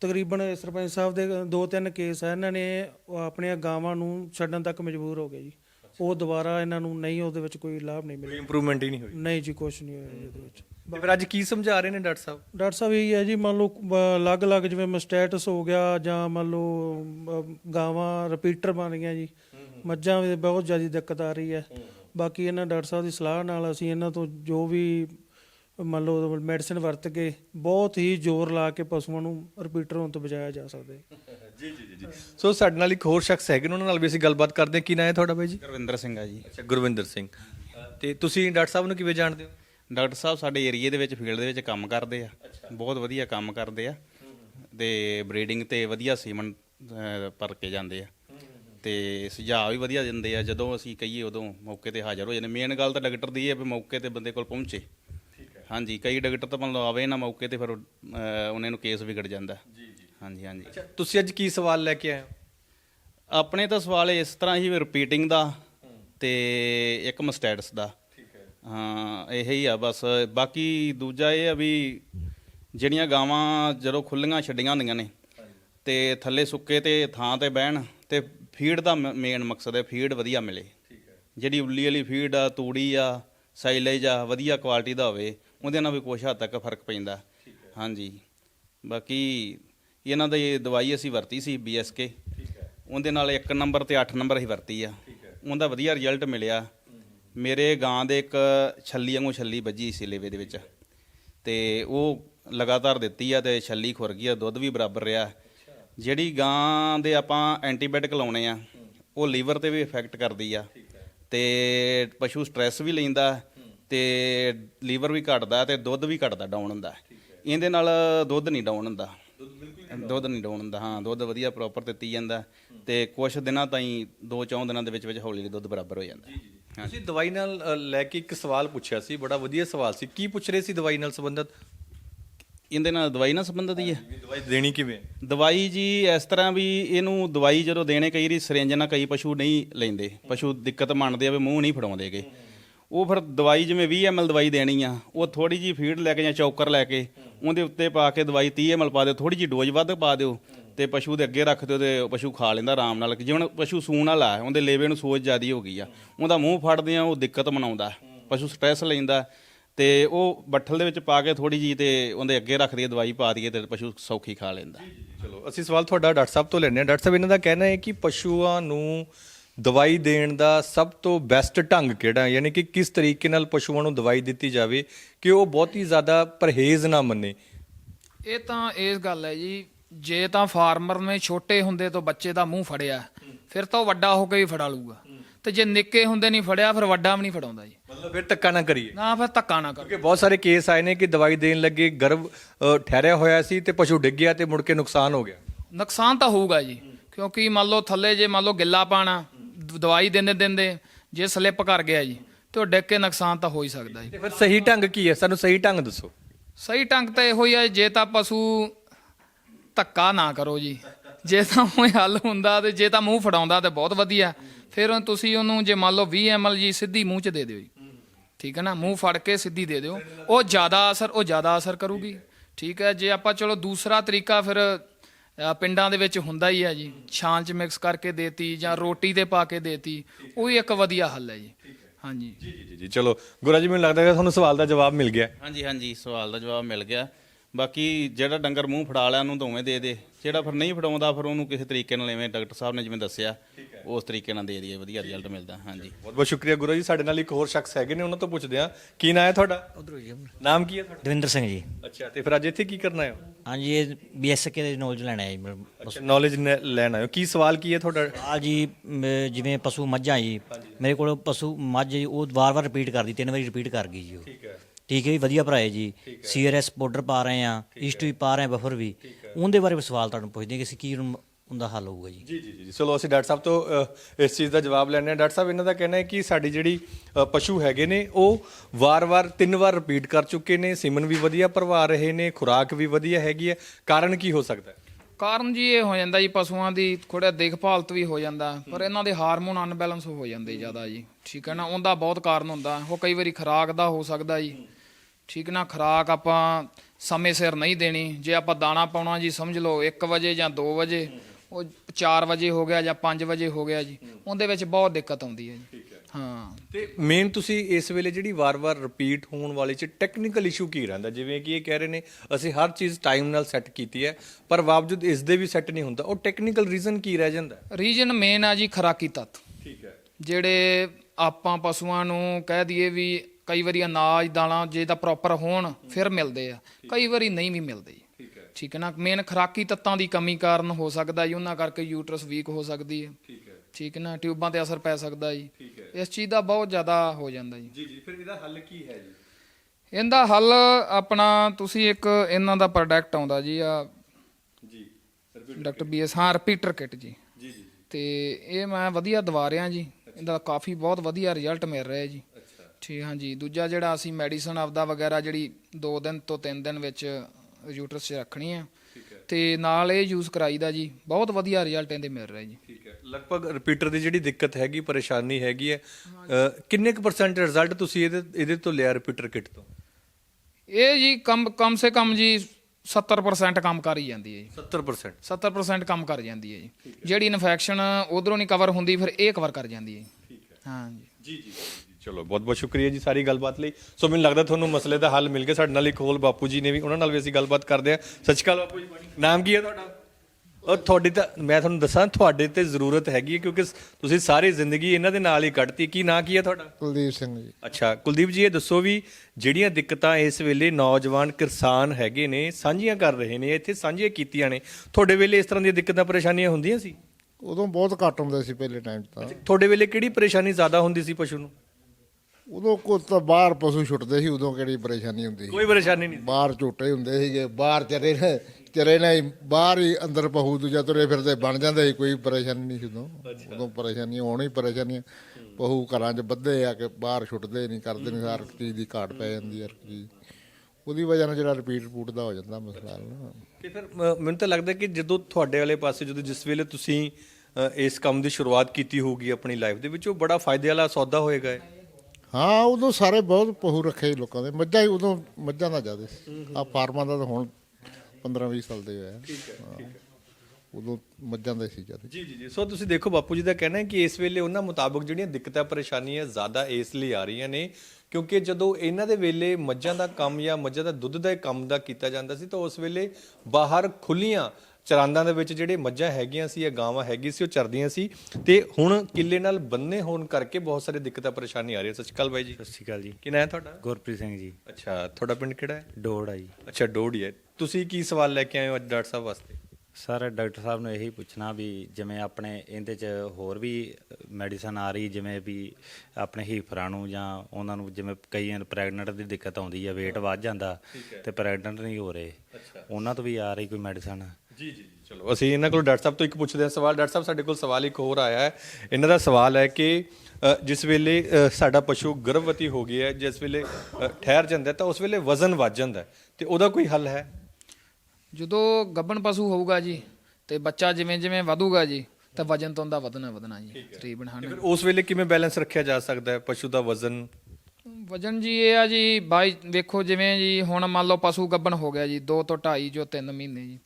ਤਕਰੀਬਨ ਸਰਪੰਚ ਸਾਹਿਬ ਦੇ ਦੋ ਤਿੰਨ ਕੇਸ ਆ, ਇਹਨਾਂ ਨੇ ਆਪਣੀਆਂ ਗਾਵਾਂ ਨੂੰ ਛੱਡਣ ਤੱਕ ਮਜਬੂਰ ਹੋ ਗਏ ਜੀ। ਉਹ ਦੁਬਾਰਾ ਇਹਨਾਂ ਨੂੰ ਨਹੀਂ ਉਹਦੇ ਵਿੱਚ ਕੋਈ ਲਾਭ ਨਹੀਂ ਮਿਲਿਆ। ਇੰਪਰੂਵਮੈਂਟ ਹੀ ਨਹੀਂ ਹੋਈ। ਨਹੀਂ ਜੀ ਕੁਝ ਨਹੀਂ ਹੋਇਆ ਜੀ ਉਹਦੇ ਵਿੱਚ। ਤੇ ਫਿਰ ਅੱਜ ਕੀ ਸਮਝਾ ਰਹੇ ਨੇ ਡਾਕਟਰ ਸਾਹਿਬ? ਡਾਕਟਰ ਸਾਹਿਬ ਇਹੀ ਹੈ ਜੀ ਮੰਨ ਲਓ ਅਲੱਗ-ਅਲੱਗ ਜਿਵੇਂ ਮਸਟੈਟਸ ਹੋ ਗਿਆ ਜਾਂ ਮੰਨ ਲਓ ਗਾਵਾਂ ਰਿਪੀਟਰ ਬਣ ਗਈਆਂ ਜੀ। ਮੱਝਾਂ ਵਿੱਚ ਬਹੁਤ ਜ਼ਿਆਦਾ ਦਿੱਕਤ ਆ ਰਹੀ ਹੈ। ਬਾਕੀ ਇਹਨਾਂ ਡਾਕਟਰ ਸਾਹਿਬ ਦੀ ਸਲਾਹ ਨਾਲ ਅਸੀਂ ਇਹਨਾਂ ਤੋਂ ਜੋ ਵੀ ਮੰਨ ਲਓ ਮੈਡੀਸਿਨ ਵਰਤ ਕੇ ਬਹੁਤ ਹੀ ਜ਼ੋਰ ਲਾ ਕੇ ਪਸ਼ੂਆਂ ਨੂੰ ਰਿਪੀਟਰ ਹੋਣ ਤੋਂ ਬਚਾਇਆ ਜਾ ਸਕਦਾ ਹੈ। ਜੀ ਜੀ ਜੀ ਸੋ ਸਾਡੇ ਨਾਲ ਇੱਕ ਹੋਰ ਸ਼ਖਸ ਹੈਗੇ ਨੇ ਉਹਨਾਂ ਨਾਲ ਵੀ ਅਸੀਂ ਗੱਲਬਾਤ ਕਰਦੇ ਹਾਂ। ਕੀ ਨਾਂ ਹੈ ਤੁਹਾਡਾ ਬਾਈ ਜੀ? ਗੁਰਵਿੰਦਰ ਸਿੰਘ ਆ ਜੀ। ਅੱਛਾ ਗੁਰਵਿੰਦਰ ਸਿੰਘ। ਤੇ ਤੁਸੀਂ ਡਾਕਟਰ ਸਾਹਿਬ ਨੂੰ ਕਿਵੇਂ ਜਾਣਦੇ ਹੋ? ਡਾਕਟਰ ਸਾਹਿਬ ਸਾਡੇ ਏਰੀਏ ਦੇ ਵਿੱਚ ਫੀਲਡ ਦੇ ਵਿੱਚ ਕੰਮ ਕਰਦੇ ਆ। ਬਹੁਤ ਵਧੀਆ ਕੰਮ ਕਰਦੇ ਆ। ਤੇ ਬਰੀਡਿੰਗ ਤੇ ਵਧੀਆ ਸੀਮਨ ਅਹ, ਭਰ ਕੇ ਜਾਂਦੇ ਆ। ਤੇ ਸੁਝਾਅ ਵੀ ਵਧੀਆ ਦਿੰਦੇ ਆ। ਜਦੋਂ ਅਸੀਂ ਕਹੀਏ ਉਦੋਂ ਮੌਕੇ ਤੇ ਹਾਜ਼ਰ ਹੋ ਜਾਂਦੇ ਮੇਨ ਗੱਲ ਤਾਂ ਡਾਕਟਰ ਦੀ ਇਹ ਹੈ ਵੀ ਮੌਕੇ ਤੇ ਬੰਦੇ ਕੋਲ ਪਹੁੰਚੇ। ਹਾਂਜੀ ਕਈ ਡਾਕਟਰ ਤਾਂ ਮਤਲਬ ਆਵੇ ਨਾ ਮੌਕੇ ਤੇ ਫਿਰ ਉਹ, ਅਹ, ਉਹਨਾਂ ਨੂੰ ਕੇਸ ਵਿਗੜ ਜਾਂਦਾ। ਜੀ ਜੀ। ਹਾਂਜੀ ਹਾਂਜੀ। ਤੁਸੀਂ ਅੱਜ ਕੀ ਸਵਾਲ ਲੈ ਕੇ ਆਏ ਹੋ? ਆਪਣੇ ਤਾਂ ਸਵਾਲ ਇਸ ਤਰ੍ਹਾਂ ਹੀ ਰਿਪੀਟਿੰਗ ਦਾ ਤੇ ਇੱਕ ਮਸਟੈਟਸ ਦਾ। ਹਾਂ। ਇਹ ਹੀ ਆ ਬਸ। ਬਾਕੀ ਦੂਜਾ ਇਹ ਆ ਵੀ ਜਿਹੜੀਆਂ ਗਾਵਾਂ ਜਦੋਂ ਖੁੱਲੀਆਂ ਛੱਡੀਆਂ ਹੁੰਦੀਆਂ ਨੇ ਤੇ ਥੱਲੇ ਸੁੱਕੇ ਤੇ ਥਾਂ ਤੇ ਬਹਿਣ ਤੇ ਫੀਡ ਦਾ ਮੇਨ ਮਕਸਦ ਹੈ ਫੀਡ ਵਧੀਆ ਮਿਲੇ। ਜਿਹੜੀ ਉੱਲੀ ਵਾਲੀ ਫੀਡ ਆ ਤੂੜੀ ਆ ਸਾਈਲੇਜ ਆ ਵਧੀਆ ਕੁਆਲਿਟੀ ਦਾ ਹੋਵੇ ਉਹਦੇ ਨਾਲ ਵੀ ਕੁਛ ਹੱਦ ਤੱਕ ਫ਼ਰਕ ਪੈਂਦਾ। ਹਾਂਜੀ। ਬਾਕੀ ਇਹਨਾਂ ਦੀ ਦਵਾਈ ਅਸੀਂ ਵਰਤੀ ਸੀ ਬੀਐਸਕੇ ਉਹਦੇ ਨਾਲ 1 ਨੰਬਰ ਤੇ 8 ਨੰਬਰ ਅਸੀਂ ਵਰਤੀ ਆ। ਉਹਦਾ ਵਧੀਆ ਰਿਜ਼ਲਟ ਮਿਲਿਆ। ਮੇਰੇ ਗਾਂ ਦੇ ਇੱਕ ਛੱਲੀ ਵਾਂਗੂ ਛੱਲੀ ਵੱਜੀ ਸੀ ਲੇਵੇ ਦੇ ਵਿੱਚ। ਤੇ ਉਹ ਲਗਾਤਾਰ ਦਿੱਤੀ ਆ ਤੇ ਛੱਲੀ ਖੁਰ ਗਈ ਆ ਦੁੱਧ ਵੀ ਬਰਾਬਰ ਰਿਹਾ। ਜਿਹੜੀ ਗਾਂ ਦੇ ਆਪਾਂ ਐਂਟੀਬਾਇਓਟਿਕ ਲਾਉਣੇ ਆ ਉਹ ਲੀਵਰ ਤੇ ਵੀ ਇਫੈਕਟ ਕਰਦੀ ਆ। ਤੇ ਪਸ਼ੂ ਸਟ੍ਰੈਸ ਵੀ ਲੈਂਦਾ। ਤੇ ਲੀਵਰ ਵੀ ਘਟਦਾ ਤੇ ਦੁੱਧ ਵੀ ਘਟਦਾ ਡਾਊਨ ਹੁੰਦਾ। ਇਹਦੇ ਨਾਲ ਦੁੱਧ ਨਹੀਂ ਡਾਊਨ ਹੁੰਦਾ। ਦੁੱਧ ਨਹੀਂ ਡਾਊਨ ਹੁੰਦਾ ਹਾਂ ਦੁੱਧ ਵਧੀਆ ਪ੍ਰੋਪਰ ਦਿੱਤੀ ਜਾਂਦਾ ਤੇ ਕੁਝ ਦਿਨਾਂ ਤਾਈਂ ਦੋ ਚੌਂ ਦਿਨਾਂ ਦੇ ਵਿੱਚ ਵਿੱਚ ਹੌਲੀ ਹੌਲੀ ਦੁੱਧ ਬਰਾਬਰ ਹੋ ਜਾਂਦਾ। ਤੁਸੀਂ ਦਵਾਈ ਨਾਲ ਲੈ ਕੇ ਇੱਕ ਸਵਾਲ ਪੁੱਛਿਆ ਸੀ ਬੜਾ ਵਧੀਆ ਸਵਾਲ ਸੀ। ਕੀ ਪੁੱਛ ਰਹੇ ਸੀ ਦਵਾਈ ਨਾਲ ਸੰਬੰਧਿਤ? ਇਹਦੇ ਨਾਲ ਦਵਾਈ ਨਾਲ ਸੰਬੰਧਿਤ ਹੀ ਹੈ। ਦਵਾਈ ਦੇਣੀ ਕਿਵੇਂ? ਦਵਾਈ ਜੀ ਇਸ ਤਰ੍ਹਾਂ ਵੀ ਇਹਨੂੰ ਦਵਾਈ ਜਦੋਂ ਦੇਣੇ ਕਈ ਵਾਰੀ ਸਿਰਿੰਜ ਨਾਲ ਕਈ ਪਸ਼ੂ ਨਹੀਂ ਲੈਂਦੇ। ਪਸ਼ੂ ਦਿੱਕਤ ਮੰਨਦੇ ਆ ਵੀ ਮੂੰਹ ਨਹੀਂ ਫੜਾਉਂਦੇਗੇ। ਉਹ ਫਿਰ ਦਵਾਈ ਜਿਵੇਂ 20 ml ਦਵਾਈ ਦੇਣੀ ਆ, ਉਹ ਥੋੜੀ ਜੀ ਫੀਡ ਲੈ ਕੇ ਜਾਂ ਚੌਕਰ ਲੈ ਕੇ, ਉਹਦੇ ਉੱਤੇ ਪਾ ਕੇ ਦਵਾਈ 30 ml ਪਾ ਦਿਓ ਥੋੜੀ ਜੀ ਡੋਜ਼ ਵੱਧ ਪਾ ਦਿਓ ਤੇ ਪਸ਼ੂ ਦੇ ਅੱਗੇ ਰੱਖ ਦਿਓ ਤੇ ਪਸ਼ੂ ਖਾ ਲੈਂਦਾ ਆਰਾਮ ਨਾਲ। ਜਿਵੇਂ ਪਸ਼ੂ ਸੂਣ ਵਾਲਾ ਹੈ, ਉਹਦੇ ਲੇਵੇ ਨੂੰ ਸੋਜ ਜ਼ਿਆਦੀ ਹੋ ਗਈ ਆ, ਉਹਦਾ ਮੂੰਹ ਫੜਦੇ ਆ, ਉਹ ਦਿੱਕਤ ਮਨਾਉਂਦਾ, ਪਸ਼ੂ ਸਟ੍ਰੈਸ ਲੈਂਦਾ ਤੇ ਉਹ ਬੱਠਲ ਦੇ ਵਿੱਚ ਪਾ ਕੇ ਥੋੜੀ ਜੀ ਤੇ ਉਹਦੇ ਅੱਗੇ ਰੱਖ ਦਈਏ, ਦਵਾਈ ਪਾ ਦਈਏ ਤੇ ਪਸ਼ੂ ਸੌਖੀ ਖਾ ਲੈਂਦਾ। ਚਲੋ, ਅਸੀਂ ਸਵਾਲ ਤੁਹਾਡਾ ਡਾਕਟਰ ਸਾਹਿਬ ਤੋਂ ਲੈਣੇ ਆ ਡਾਕਟਰ ਸਾਹਿਬ, ਇਹਨਾਂ ਦਾ ਕਹਿਣਾ ਹੈ ਕਿ ਪਸ਼ੂਆਂ ਨੂੰ ਦਵਾਈ ਦੇਣ ਦਾ ਸਭ ਤੋਂ ਬੈਸਟ ਢੰਗ ਕਿਹੜਾ? ਹੈ ਯਾਨੀ ਕਿ ਕਿਸ ਤਰੀਕੇ ਨਾਲ ਪਸ਼ੂਆਂ ਨੂੰ ਦਵਾਈ ਦਿੱਤੀ ਜਾਵੇ ਕਿ ਉਹ ਬਹੁਤੀ ਜ਼ਿਆਦਾ ਪਰਹੇਜ਼ ਨਾ ਮੰਨੇ? ਇਹ ਤਾਂ ਇਸ ਗੱਲ ਹੈ ਜੀ ਜੇ ਤਾਂ ਫਾਰਮਰ ਨੇ ਛੋਟੇ ਹੁੰਦੇ ਤੋਂ ਬੱਚੇ ਦਾ ਮੂੰਹ ਫੜਿਆ ਫਿਰ ਤਾਂ ਉਹ ਵੱਡਾ ਹੋ ਕੇ ਵੀ ਫੜਾ ਲੂਗਾ ਤੇ ਜੇ ਨਿੱਕੇ ਹੁੰਦੇ ਨਹੀਂ ਫੜਿਆ ਫਿਰ ਵੱਡਾ ਵੀ ਨਹੀਂ ਫੜਾਉਂਦਾ ਜੀ। ਮਤਲਬ ਫਿਰ ਧੱਕਾ ਨਾ ਕਰੀਏ? ਨਾ ਫਿਰ ਧੱਕਾ ਨਾ ਕਰੋ ਕਿਉਂਕਿ ਬਹੁਤ ਸਾਰੇ ਕੇਸ ਆਏ ਨੇ ਕਿ ਦਵਾਈ ਦੇਣ ਲੱਗੇ ਗਰਭ ਅ, ਠਹਿਰਿਆ ਹੋਇਆ ਸੀ ਤੇ ਪਸ਼ੂ ਡਿੱਗ ਗਿਆ ਤੇ ਮੁੜ ਕੇ ਨੁਕਸਾਨ ਹੋ ਗਿਆ। ਨੁਕਸਾਨ ਤਾਂ ਹੋਊਗਾ ਜੀ ਕਿਉਂਕਿ ਮੰਨ ਲਓ ਥੱਲੇ ਜੇ ਮੰਨ ਲਓ ਗਿੱਲਾ ਪਾਣਾ ਦਵਾਈ ਦਿੰਦੇ ਦਿੰਦੇ ਜੇ ਸਲਿੱਪ ਕਰ ਗਿਆ ਜੀ ਤੇ ਉਹ ਡਿੱਗ ਕੇ ਨੁਕਸਾਨ ਤਾਂ ਹੋ ਹੀ ਸਕਦਾ ਜੀ। ਤੇ ਫਿਰ ਸਹੀ ਢੰਗ ਕੀ ਹੈ? ਸਾਨੂੰ ਸਹੀ ਢੰਗ ਦੱਸੋ। ਸਹੀ ਢੰਗ ਤਾਂ ਇਹੋ ਹੀ ਹੈ ਜੇ ਤਾਂ ਪਸ਼ੂ ਧੱਕਾ ਨਾ ਕਰੋ ਜੀ। ਜੇ ਤਾਂ ਉਹ ਹੱਲ ਹੁੰਦਾ ਤੇ ਜੇ ਤਾਂ ਮੂੰਹ ਫੜਾਉਂਦਾ ਤੇ ਬਹੁਤ ਵਧੀਆ। ਫਿਰ ਉਹ ਤੁਸੀਂ ਉਹਨੂੰ ਜੇ ਮੰਨ ਲਓ 20 ml ਜੀ ਸਿੱਧੀ ਮੂੰਹ 'ਚ ਦੇ ਦਿਓ ਜੀ। ਠੀਕ ਹੈ ਨਾ? ਮੂੰਹ ਫੜ ਕੇ ਸਿੱਧੀ ਦੇ ਦਿਓ। ਉਹ ਜ਼ਿਆਦਾ ਅਸਰ ਉਹ ਜ਼ਿਆਦਾ ਅਸਰ ਕਰੂਗੀ। ਠੀਕ ਹੈ? ਜੇ ਆਪਾਂ ਚਲੋ ਦੂਸਰਾ ਤਰੀਕਾ ਫਿਰ ਅ, ਪਿੰਡਾਂ ਦੇ ਵਿੱਚ ਹੁੰਦਾ ਹੀ ਹੈ ਜੀ। ਛਾਂ 'ਚ ਮਿਕਸ ਕਰਕੇ ਦੇਤੀ ਜਾਂ ਰੋਟੀ ਤੇ ਪਾ ਕੇ ਦੇਤੀ ਉਹ ਵੀ ਇੱਕ ਵਧੀਆ ਹੱਲ ਹੈ ਜੀ। ਹਾਂਜੀ। ਜੀ ਜੀ ਜੀ ਚਲੋ ਗੁਰਾ ਜੀ ਮੈਨੂੰ ਲੱਗਦਾ ਹੈ ਤੁਹਾਨੂੰ ਸਵਾਲ ਦਾ ਜਵਾਬ ਮਿਲ ਗਿਆ। ਹਾਂਜੀ ਹਾਂਜੀ ਸਵਾਲ ਦਾ ਜਵਾਬ ਮਿਲ ਗਿਆ। ਬਾਕੀ ਜਿਹੜਾ ਡੰਗਰ ਮੂੰਹ ਫੜਾ ਲਿਆ ਉਹਨੂੰ ਦੋਵੇਂ ਦੇ ਦੇ। ਜਿਹੜਾ ਫਿਰ ਨਹੀਂ ਫੜਾਉਂਦਾ ਫਿਰ ਉਹਨੂੰ ਕਿਸੇ ਤਰੀਕੇ ਨਾਲ ਐਵੇਂ ਡਾਕਟਰ ਸਾਹਿਬ ਨੇ ਜਿਵੇਂ ਦੱਸਿਆ ਉਸ ਤਰੀਕੇ ਨਾਲ ਦੇ ਦਈਏ ਵਧੀਆ ਰਿਜ਼ਲਟ ਮਿਲਦਾ ਹਾਂਜੀ। ਬਹੁਤ ਬਹੁਤ ਸ਼ੁਕਰੀਆ ਗੁਰੂ ਜੀ ਸਾਡੇ ਨਾਲ ਇੱਕ ਹੋਰ ਸ਼ਖਸ ਹੈਗੇ ਨੇ ਉਹਨਾਂ ਤੋਂ ਪੁੱਛਦੇ ਆ ਕੀ ਨਾਂ ਹੈ ਤੁਹਾਡਾ? ਨਾਮ ਕੀ ਹੈ ਤੁਹਾਡਾ? ਦਵਿੰਦਰ ਸਿੰਘ ਜੀ। ਅੱਛਾ ਤੇ ਫਿਰ ਅੱਜ ਇੱਥੇ ਕੀ ਕਰਨਾ ਹੈ? ਹਾਂਜੀ ਇਹ ਬੀਐਸਕੇ ਦੇ ਨੌਲੇਜ ਲੈਣਾ ਹੈ ਜੀ। ਅੱਛਾ ਨੌਲੇਜ ਲੈਣ ਆਇਓ ਕੀ ਸਵਾਲ ਕੀ ਹੈ ਤੁਹਾਡਾ? ਆ ਜੀ ਜਿਵੇਂ ਪਸ਼ੂ ਮੱਝਾਂ ਜੀ ਮੇਰੇ ਕੋਲ ਪਸ਼ੂ ਮੱਝ ਜੀ ਉਹ ਵਾਰ-ਵਾਰ ਰਿਪੀਟ ਕਰਦੀ ਤਿੰਨ ਵਾਰੀ ਰਿਪੀਟ ਕਰ ਗਈ ਜੀ ਉਹ। ਠੀਕ ਹੈ। ਠੀਕ ਹੈ ਜੀ ਵਧੀਆ ਭਰਾ ਹੈ ਜੀ। ਸੀਆਰਐਸ ਪਾਊਡਰ ਪਾ ਰਹੇ ਆ ਈਸਟ ਵੀ ਪਾ ਰਹੇ ਆ ਬਫਰ ਵੀ। ਉਹਦੇ ਬਾਰੇ ਵੀ ਸਵਾਲ ਤੁਹਾਨੂੰ ਪੁੱਛਦੇ ਹਾਂ ਕਿ ਅਸੀਂ ਕੀ ਉਹਦਾ ਹੱਲ ਹੋਊਗਾ ਜੀ। ਜੀ ਜੀ ਜੀ ਚਲੋ ਅਸੀਂ ਡਾਕਟਰ ਸਾਹਿਬ ਤੋਂ ਇਸ ਚੀਜ਼ ਦਾ ਜਵਾਬ ਲੈਣੇ ਆ ਡਾਕਟਰ ਸਾਹਿਬ ਇਹਨਾਂ ਦਾ ਕਹਿਣਾ ਹੈ ਕਿ ਸਾਡੀ ਜਿਹੜੀ ਪਸ਼ੂ ਹੈਗੇ ਨੇ ਉਹ ਵਾਰ-ਵਾਰ ਤਿੰਨ ਵਾਰ ਰਿਪੀਟ ਕਰ ਚੁੱਕੇ ਨੇ। ਸਿਮਨ ਵੀ ਵਧੀਆ ਭਰਵਾ ਰਹੇ ਨੇ ਖੁਰਾਕ ਵੀ ਵਧੀਆ ਹੈਗੀ ਹੈ। ਕਾਰਨ ਕੀ ਹੋ ਸਕਦਾ ਹੈ? ਕਾਰਨ ਜੀ ਇਹ ਹੋ ਜਾਂਦਾ ਜੀ ਪਸ਼ੂਆਂ ਦੀ ਥੋੜਾ ਦੇਖਭਾਲ ਤੋਂ ਵੀ ਹੋ ਜਾਂਦਾ। ਪਰ ਇਹਨਾਂ ਦੇ ਹਾਰਮੋਨ ਅਨਬੈਲੈਂਸ ਹੋ ਜਾਂਦੇ ਜ਼ਿਆਦਾ ਜੀ। ਠੀਕ ਹੈ ਨਾ? ਉਹਦਾ ਬਹੁਤ ਕਾਰਨ ਹੁੰਦਾ। ਉਹ ਕਈ ਵਾਰੀ ਖੁਰਾਕ ਦਾ ਹੋ ਸਕਦਾ ਜੀ। ਠੀਕ ਨਾ ਖੁਰਾਕ ਆਪਾਂ ਸਮੇਂ ਸਿਰ ਨਹੀਂ ਦੇਣੀ। ਜੇ ਆਪਾਂ ਦਾਣਾ ਪਾਉਣਾ ਜੀ ਸਮਝ ਲਓ 1 ਵਜੇ ਜਾਂ 2 ਵਜੇ ਉਹ 4 ਵਜੇ ਹੋ ਗਿਆ ਜਾਂ 5 ਵਜੇ ਹੋ ਗਿਆ ਜੀ ਉਹਦੇ ਵਿੱਚ ਬਹੁਤ ਦਿੱਕਤ ਆਉਂਦੀ ਹੈ ਜੀ। ਹਾਂ। ਤੇ ਮੇਨ ਤੁਸੀਂ ਇਸ ਵੇਲੇ ਜਿਹੜੀ ਵਾਰ-ਵਾਰ ਰਿਪੀਟ ਹੋਣ ਵਾਲੀ ਚ ਟੈਕਨੀਕਲ ਇਸ਼ੂ ਕੀ ਰਹਿੰਦਾ? ਜਿਵੇਂ ਕਿ ਇਹ ਕਹਿ ਰਹੇ ਨੇ ਅਸੀਂ ਹਰ ਚੀਜ਼ ਟਾਈਮ ਨਾਲ ਸੈੱਟ ਕੀਤੀ ਹੈ ਪਰ ਬਾਵਜੂਦ ਇਸ ਦੇ ਵੀ ਸੈੱਟ ਨਹੀਂ ਹੁੰਦਾ। ਉਹ ਟੈਕਨੀਕਲ ਰੀਜ਼ਨ ਕੀ ਰਹਿ ਜਾਂਦਾ? ਰੀਜਨ ਮੇਨ ਆ ਜੀ ਖਰਾਕੀ ਤੱਤ। ਠੀਕ ਹੈ। ਜਿਹੜੇ ਆਪਾਂ ਪਸ਼ੂਆਂ ਨੂੰ ਕਹਿ ਦਈਏ ਵੀ ਕਈ ਵਾਰੀ ਅਨਾਜ ਦਾਣਾ ਜੇ ਤਾਂ ਪ੍ਰੋਪਰ ਹੋਣ ਫਿਰ ਮਿਲਦੇ ਆ। ਕਈ ਵਾਰੀ ਨਹੀਂ ਵੀ ਮਿਲਦੇ। ਠੀਕ ਹੈ। ਠੀਕ ਹੈ ਨਾ? ਮੇਨ ਖਰਾਕੀ ਤੱਤਾਂ ਦੀ ਕਮੀ ਕਾਰਨ ਹੋ ਸਕਦਾ ਜੀ ਉਹਨਾਂ ਕਰਕੇ ਯੂਟਰਸ ਵੀਕ ਹੋ ਸਕਦੀ ਹੈ। ਠੀਕ ਹੈ। ਠੀਕ ਹੈ ਨਾ? ਟਿਊਬਾਂ ਤੇ ਅਸਰ ਪੈ ਸਕਦਾ ਜੀ। ਠੀਕ ਹੈ। ਇਸ ਚੀਜ਼ ਦਾ ਬਹੁਤ ਜ਼ਿਆਦਾ ਹੋ ਜਾਂਦਾ ਜੀ। ਜੀ ਜੀ ਫਿਰ ਇਹਦਾ ਹੱਲ ਕੀ ਹੈ ਜੀ? ਇਹਦਾ ਹੱਲ ਆਪਣਾ ਤੁਸੀਂ ਇੱਕ ਇਹਨਾਂ ਦਾ ਪ੍ਰੋਡਕਟ ਆਉਂਦਾ ਜੀ ਆ ਜੀ। ਡਾਕਟਰ ਬੀਐਸ ਹਾਂ ਰਿਪੀਟਰ ਕਿਟ ਜੀ। ਜੀ ਜੀ ਤੇ ਇਹ ਮੈਂ ਵਧੀਆ ਦਵਾ ਰਿਹਾ ਜੀ। ਇਹਦਾ ਕਾਫੀ ਬਹੁਤ ਵਧੀਆ ਰਿਜ਼ਲਟ ਮਿਲ ਰਿਹਾ ਜੀ। ਠੀਕ ਹਾਂ ਜੀ ਦੂਜਾ ਜਿਹੜਾ ਅਸੀਂ ਮੈਡੀਸਨ ਆਪਦਾ ਵਗੈਰਾ ਜਿਹੜੀ 2 ਦਿਨ ਤੋਂ 3 ਦਿਨ ਵਿੱਚ ਯੂਟਰਸ 'ਚ ਰੱਖਣੀ ਹੈ। ਤੇ ਨਾਲ ਇਹ ਯੂਜ਼ ਕਰਾਈਦਾ ਜੀ। ਬਹੁਤ ਵਧੀਆ ਰਿਜ਼ਲਟ ਇਹਦੇ ਮਿਲ ਰਿਹਾ ਜੀ। ਠੀਕ ਹੈ। ਲਗਭਗ ਰਿਪੀਟਰ ਦੀ ਜਿਹੜੀ ਦਿੱਕਤ ਹੈਗੀ ਪਰੇਸ਼ਾਨੀ ਹੈਗੀ ਹੈ ਕਿੰਨੇ ਕੁ ਪਰਸੈਂਟ ਰਿਜ਼ਲਟ ਤੁਸੀਂ ਇਹਦੇ ਇਹਦੇ ਤੋਂ ਲਿਆ ਰਿਪੀਟਰ ਕਿਟ ਤੋਂ? ਇਹ ਜੀ ਕਮ ਕਮ ਸੇ ਕਮ ਜੀ 70% ਕੰਮ ਕਰ ਹੀ ਜਾਂਦੀ ਹੈ ਜੀ। 70% 70% ਕੰਮ ਕਰ ਜਾਂਦੀ ਹੈ ਜੀ। ਜਿਹੜੀ ਇਨਫੈਕਸ਼ਨ ਉਧਰੋਂ ਨਹੀਂ ਕਵਰ ਹੁੰਦੀ ਫਿਰ ਇਹ ਕਵਰ ਕਰ ਜਾਂਦੀ ਹੈ ਜੀ। ਹਾਂ ਜੀ। ਜੀ ਜੀ। ਚਲੋ ਬਹੁਤ ਬਹੁਤ ਸ਼ੁਕਰੀਆ ਜੀ ਸਾਰੀ ਗੱਲਬਾਤ ਲਈ। ਸੋ ਮੈਨੂੰ ਲੱਗਦਾ ਤੁਹਾਨੂੰ ਮਸਲੇ ਦਾ ਹੱਲ ਮਿਲ ਗਿਆ। ਸਾਡੇ ਨਾਲ ਇੱਕ ਹੋਰ ਬਾਪੂ ਜੀ ਨੇ ਵੀ ਉਹਨਾਂ ਨਾਲ ਵੀ ਅਸੀਂ ਗੱਲਬਾਤ ਕਰਦੇ ਹਾਂ। ਸਤਿ ਸ਼੍ਰੀ ਅਕਾਲ ਬਾਪੂ ਜੀ। ਨਾਮ ਕੀ ਹੈ ਤੁਹਾਡਾ? ਉਹ ਤੁਹਾਡੀ ਤਾਂ ਮੈਂ ਤੁਹਾਨੂੰ ਦੱਸਾਂ ਤੁਹਾਡੇ ਤੇ ਜ਼ਰੂਰਤ ਹੈਗੀ ਹੈ ਕਿਉਂਕਿ ਤੁਸੀਂ ਸਾਰੀ ਜ਼ਿੰਦਗੀ ਇਹਨਾਂ ਦੇ ਨਾਲ ਹੀ ਕੱਢਤੀ। ਕੀ ਨਾਂ ਕੀ ਹੈ ਤੁਹਾਡਾ? ਕੁਲਦੀਪ ਸਿੰਘ ਜੀ। ਅੱਛਾ ਕੁਲਦੀਪ ਜੀ ਇਹ ਦੱਸੋ ਵੀ ਜਿਹੜੀਆਂ ਦਿੱਕਤਾਂ ਇਸ ਵੇਲੇ ਨੌਜਵਾਨ ਕਿਸਾਨ ਹੈਗੇ ਨੇ ਸਾਂਝੀਆਂ ਕਰ ਰਹੇ ਨੇ ਇੱਥੇ ਸਾਂਝੀਆਂ ਕੀਤੀਆਂ ਨੇ ਤੁਹਾਡੇ ਵੇਲੇ ਇਸ ਤਰ੍ਹਾਂ ਦੀਆਂ ਦਿੱਕਤਾਂ ਪਰੇਸ਼ਾਨੀਆਂ ਹੁੰਦੀਆਂ ਸੀ? ਉਦੋਂ ਬਹੁਤ ਘੱਟ ਹੁੰਦੇ ਸੀ ਪਹਿਲੇ ਟਾਈਮ 'ਚ ਤਾਂ। ਤੁਹਾਡੇ ਵੇਲੇ ਕਿਹੜੀ ਪਰੇਸ਼ਾਨੀ ਜ਼ਿਆਦਾ ਹੁੰਦੀ ਸੀ ਪਸ਼ੂ ਨੂੰ? ਉਦੋਂ ਕੋ ਤਾਂ ਬਾਹਰ ਪਸ਼ੂ ਛੁੱਟਦੇ ਸੀ ਉਦੋਂ ਕਿਹੜੀ ਪਰੇਸ਼ਾਨੀ ਹੁੰਦੀ ਸੀ? ਕੋਈ ਪਰੇਸ਼ਾਨੀ ਨਹੀਂ ਬਾਹਰ ਝੋਟੇ ਹੁੰਦੇ ਸੀਗੇ ਬਾਹਰ ਚਰੇ ਨੇ ਚਰੇ ਨੇ ਬਾਹਰ ਹੀ ਅੰਦਰ ਪਹੂ ਦੂਜਾ ਤੁਰੇ ਫਿਰਦੇ ਬਣ ਜਾਂਦੇ ਸੀ ਕੋਈ ਪਰੇਸ਼ਾਨੀ ਨਹੀਂ ਸੀ ਉਦੋਂ। ਉਦੋਂ ਪਰੇਸ਼ਾਨੀ ਹੁਣ ਪਰੇਸ਼ਾਨੀ ਪਹੂ ਘਰਾਂ 'ਚ ਬੱਧੇ ਆ ਕਿ ਬਾਹਰ ਛੁੱਟਦੇ ਨਹੀਂ ਕਰਦੇ ਨਹੀਂ ਹਰ ਚੀਜ਼ ਦੀ ਘਾਟ ਪੈ ਜਾਂਦੀ ਹੈ ਹਰ ਚੀਜ਼। ਉਹਦੀ ਵਜ੍ਹਾ ਨਾਲ ਜਿਹੜਾ ਰਿਪੀਟ ਰਿਪੂਟ ਦਾ ਹੋ ਜਾਂਦਾ ਮਸਲਾ ਨਾ। ਤੇ ਫਿਰ ਮੈਨੂੰ ਤਾਂ ਲੱਗਦਾ ਕਿ ਜਦੋਂ ਤੁਹਾਡੇ ਵਾਲੇ ਪਾਸੇ ਜਦੋਂ ਜਿਸ ਵੇਲੇ ਤੁਸੀਂ ਇਸ ਕੰਮ ਦੀ ਸ਼ੁਰੂਆਤ ਕੀਤੀ ਹੋਊਗੀ ਆਪਣੀ ਲਾਈਫ ਦੇ ਵਿੱਚ ਉਹ ਬੜਾ ਫਾਇਦੇ ਵਾਲਾ ਸੌਦਾ ਹੋਏਗਾ। ਹਾਂ ਉਦੋਂ ਸਾਰੇ ਬਹੁਤ ਪਹੂ ਰੱਖੇ ਸੀ ਲੋਕਾਂ ਦੇ। ਮੱਝਾਂ ਹੀ ਉਦੋਂ ਮੱਝਾਂ ਦਾ ਜ਼ਿਆਦਾ ਸੀ। ਆ ਫਾਰਮਾਂ ਦਾ ਤਾਂ ਹੁਣ 15 20 ਸਾਲ ਦੇ ਹੋਇਆ ਉਦੋਂ ਮੱਝਾਂ ਦਾ ਸੀ ਜ਼ਿਆਦਾ। ਜੀ ਜੀ ਜੀ। ਸੋ ਤੁਸੀਂ ਦੇਖੋ ਬਾਪੂ ਜੀ ਦਾ ਕਹਿਣਾ ਹੈ ਕਿ ਇਸ ਵੇਲੇ ਉਹਨਾਂ ਮੁਤਾਬਕ ਜਿਹੜੀਆਂ ਦਿੱਕਤਾਂ ਪਰੇਸ਼ਾਨੀਆਂ ਜ਼ਿਆਦਾ ਇਸ ਲਈ ਆ ਰਹੀਆਂ ਨੇ ਕਿਉਂਕਿ ਜਦੋਂ ਇਹਨਾਂ ਦੇ ਵੇਲੇ ਮੱਝਾਂ ਦਾ ਕੰਮ ਜਾਂ ਮੱਝਾਂ ਦਾ ਦੁੱਧ ਦਾ ਕੰਮ ਦਾ ਕੀਤਾ ਜਾਂਦਾ ਸੀ ਤਾਂ ਉਸ ਵੇਲੇ ਬਾਹਰ ਖੁੱਲੀਆਂ ਚਰਾਂਦਾਂ ਦੇ ਵਿੱਚ ਜਿਹੜੇ ਮੱਝਾਂ ਹੈਗੀਆਂ ਸੀ ਜਾਂ ਗਾਵਾਂ ਹੈਗੀ ਸੀ ਉਹ ਚਰਦੀਆਂ ਸੀ। ਤੇ ਹੁਣ ਕਿੱਲੇ ਨਾਲ ਬੰਨੇ ਹੋਣ ਕਰਕੇ ਬਹੁਤ ਸਾਰੇ ਦਿੱਕਤਾਂ ਪਰੇਸ਼ਾਨੀ ਆ ਰਹੀ ਹੈ। ਸਤਿ ਸ਼੍ਰੀ ਅਕਾਲ ਬਾਈ ਜੀ। ਸਤਿ ਸ਼੍ਰੀ ਅਕਾਲ ਜੀ। ਕੀ ਨਾਂ ਹੈ ਤੁਹਾਡਾ? ਗੁਰਪ੍ਰੀਤ ਸਿੰਘ ਜੀ। ਅੱਛਾ ਤੁਹਾਡਾ ਪਿੰਡ ਕਿਹੜਾ ਹੈ? ਡੋੜ ਆ ਜੀ। ਅੱਛਾ ਡੋੜੀ ਹੈ ਤੁਸੀਂ ਕੀ ਸਵਾਲ ਲੈ ਕੇ ਆਏ ਹੋ ਅੱਜ ਡਾਕਟਰ ਸਾਹਿਬ ਵਾਸਤੇ? ਸਰ ਡਾਕਟਰ ਸਾਹਿਬ ਨੂੰ ਇਹੀ ਪੁੱਛਣਾ ਵੀ ਜਿਵੇਂ ਆਪਣੇ ਇਹਦੇ ਚ ਹੋਰ ਵੀ ਮੈਡੀਸਨ ਆ ਰਹੀ ਜਿਵੇਂ ਵੀ ਆਪਣੇ ਹੀਫਰਾਂ ਨੂੰ ਜਾਂ ਉਹਨਾਂ ਨੂੰ ਜਿਵੇਂ ਕਈਆਂ ਨੂੰ ਪ੍ਰੈਗਨੈਂਟ ਦੀ ਦਿੱਕਤ ਆਉਂਦੀ ਹੈ weight ਵੱਧ ਜਾਂਦਾ ਤੇ ਪ੍ਰੈਗਨੈਂਟ ਨਹੀਂ ਹੋ ਰਹੇ। ਉਹਨਾਂ ਤੋਂ ਵੀ ਆ ਰਹੀ ਕੋਈ ਮੈਡੀਸਨ? ਜੀ ਜੀ ਚਲੋ ਅਸੀਂ ਇਹਨਾਂ ਕੋਲ ਡਾਕਟਰ ਸਾਹਿਬ ਤੋਂ ਇੱਕ ਪੁੱਛਦੇ ਹਾਂ ਸਵਾਲ। ਡਾਕਟਰ ਸਾਹਿਬ ਸਾਡੇ ਕੋਲ ਸਵਾਲ ਇੱਕ ਹੋਰ ਆਇਆ ਹੈ। ਇਹਨਾਂ ਦਾ ਸਵਾਲ ਹੈ ਕਿ ਜਿਸ ਵੇਲੇ ਸਾਡਾ ਪਸ਼ੂ ਗਰਭਵਤੀ ਹੋ ਗਿਆ ਹੈ ਜਿਸ ਵੇਲੇ ਠਹਿਰ ਜਾਂਦਾ ਤਾਂ ਉਸ ਵੇਲੇ ਵਜ਼ਨ ਵੱਧ ਜਾਂਦਾ ਤੇ ਉਹਦਾ ਕੋਈ ਹੱਲ ਹੈ? ਜਦੋਂ ਗੱਭਣ ਪਸ਼ੂ ਹੋਊਗਾ ਜੀ ਤੇ ਬੱਚਾ ਜਿਵੇਂ ਜਿਵੇਂ ਵਧੂਗਾ ਜੀ ਤਾਂ ਵਜਨ ਤੋਂ ਦਾ ਵਧਣਾ ਵਧਣਾ ਜੀ। ਤਕਰੀਬਨ ਹਨ ਫਿਰ ਉਸ ਵੇਲੇ ਕਿਵੇਂ ਬੈਲੈਂਸ ਰੱਖਿਆ ਜਾ ਸਕਦਾ ਹੈ? ਪਸ਼ੂ ਦਾ ਵਜ਼ਨ ਵਜਨ ਜੀ ਇਹ ਆ ਜੀ, ਬਾਈ ਵੇਖੋ ਜਿਵੇਂ ਜੀ ਹੁਣ ਮੰਨ ਲਓ ਪਸ਼ੂ ਗੱਬਣ ਹੋ ਗਿਆ ਜੀ 2 ਤੋਂ 2.5 ਜੋ 3 ਮਹੀਨੇ ਜੀ।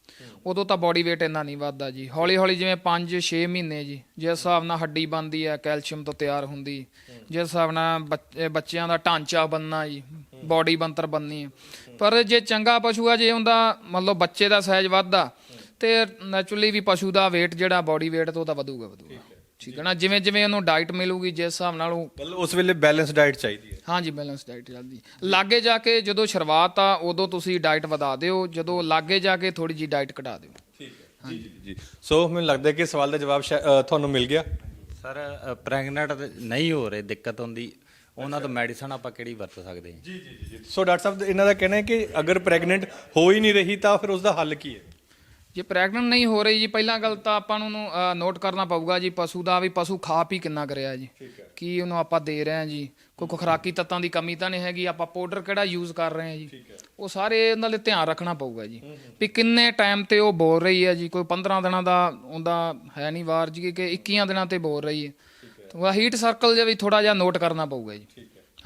ਉਦੋਂ ਤਾਂ ਬਾਡੀ weight ਇੰਨਾ ਨਹੀਂ ਵੱਧਦਾ ਜੀ। ਹੌਲੀ ਹੌਲੀ ਜਿਵੇਂ 5-6 ਮਹੀਨੇ ਜੀ, ਜਿਸ ਹਿਸਾਬ ਨਾਲ ਹੱਡੀ ਬਣਦੀ ਹੈ ਕੈਲਸ਼ੀਅਮ ਤੋਂ ਤਿਆਰ ਹੁੰਦੀ, ਜਿਸ ਹਿਸਾਬ ਨਾਲ ਬੱਚੇ- ਬੱਚਿਆਂ ਦਾ ਢਾਂਚਾ ਬਣਨਾ ਜੀ ਬਾਡੀ ਬਣਤਰ ਬਣਨੀ ਪਰ ਜੇ ਚੰਗਾ ਪਸ਼ੂ ਆ, ਜੇ ਉਹਦਾ ਮੰਨ ਲਓ ਬੱਚੇ ਦਾ ਸਾਈਜ਼ ਵੱਧਦਾ, ਤੇ ਨੈਚੁਰਲੀ ਵੀ ਪਸ਼ੂ ਦਾ weight ਜਿਹੜਾ ਬਾਡੀ weight ਤੋਂ ਤਾਂ ਵਧੂਗਾ ਵਧੂਗਾ ਠੀਕ ਹੈ ਨਾ ਜਿਵੇਂ ਜਿਵੇਂ ਉਹਨੂੰ ਡਾਈਟ ਮਿਲੂਗੀ ਜਿਸ ਹਿਸਾਬ ਨਾਲ ਉਹ ਮਤਲਬ ਉਸ ਵੇਲੇ ਬੈਲੈਂਸ ਡਾਈਟ ਚਾਹੀਦੀ ਹੈ। ਹਾਂਜੀ ਬੈਲੈਂਸ ਡਾਈਟ ਚੱਲਦੀ ਲਾਗੇ ਜਾ ਕੇ ਜਦੋਂ ਸ਼ੁਰੂਆਤ ਆ ਉਦੋਂ ਤੁਸੀਂ ਡਾਈਟ ਵਧਾ ਦਿਓ। ਜਦੋਂ ਲਾਗੇ ਜਾ ਕੇ ਥੋੜੀ ਜੀ ਡਾਈਟ ਘਟਾ ਦਿਓ। ਠੀਕ ਹੈ। ਜੀ ਜੀ ਜੀ। ਸੋ ਮੈਨੂੰ ਲੱਗਦਾ ਹੈ ਕਿ ਸਵਾਲ ਦਾ ਜਵਾਬ ਤੁਹਾਨੂੰ ਮਿਲ ਗਿਆ। ਸਰ ਪ੍ਰੈਗਨੈਂਟ ਨਹੀਂ ਹੋ ਰਹੇ ਦਿੱਕਤ ਹੁੰਦੀ। ਉਹਨਾਂ ਤੋਂ ਮੈਡੀਸਨ ਆਪਾਂ ਕਿਹੜੀ ਵਰਤ ਸਕਦੇ ਹਾਂ? ਜੀ ਜੀ ਜੀ ਸੋ ਡਾਕਟਰ ਸਾਹਿਬ ਇਹਨਾਂ ਦਾ ਕਹਿਣਾ ਹੈ ਕਿ ਅਗਰ ਪ੍ਰੈਗਨੈਂਟ ਹੋ ਹੀ ਨਹੀਂ ਰਹੀ ਤਾਂ ਫਿਰ ਉਸ ਦਾ ਹੱਲ ਕੀ ਹੈ? ਜੇ ਪ੍ਰੈਗਨੈਂਟ ਨਹੀਂ ਹੋ ਰਹੀ ਜੀ ਪਹਿਲਾਂ ਗੱਲ ਤਾਂ ਆਪਾਂ ਨੂੰ ਨੋਟ ਕਰਨਾ ਪਊਗਾ ਜੀ ਪਸ਼ੂ ਦਾ ਵੀ ਪਸ਼ੂ ਖਾ ਪੀ ਕਿੰਨਾ ਕਰਿਆ ਜੀ। ਕੀ ਉਹਨੂੰ ਆਪਾਂ ਦੇ ਰਹੇ ਹਾਂ ਜੀ। ਕੋਈ ਖੁਰਾਕੀ ਤੱਤਾਂ ਦੀ ਕਮੀ ਤਾਂ ਨਹੀਂ ਹੈਗੀ ਆਪਾਂ ਪਾਊਡਰ ਕਿਹੜਾ ਯੂਜ਼ ਕਰ ਰਹੇ ਹਾਂ ਜੀ। ਉਹ ਸਾਰੇ ਉਹਨਾਂ ਦੇ ਧਿਆਨ ਰੱਖਣਾ ਪਊਗਾ ਜੀ। ਵੀ ਕਿੰਨੇ ਟਾਈਮ ਤੇ ਉਹ ਬੋਲ ਰਹੀ ਹੈ ਜੀ ਕੋਈ 15 ਦਿਨਾਂ ਦਾ ਉਹਦਾ ਹੈ ਨਹੀਂ ਵਾਰ ਜੀ ਕਿ 21 ਦਿਨਾਂ ਤੇ ਬੋਲ ਰਹੀ ਹੈ। ਤਾਂ ਹੀਟ ਸਰਕਲ ਜਿਹਾ ਵੀ ਥੋੜਾ ਜਿਹਾ ਨੋਟ ਕਰਨਾ ਪਊਗਾ ਜੀ।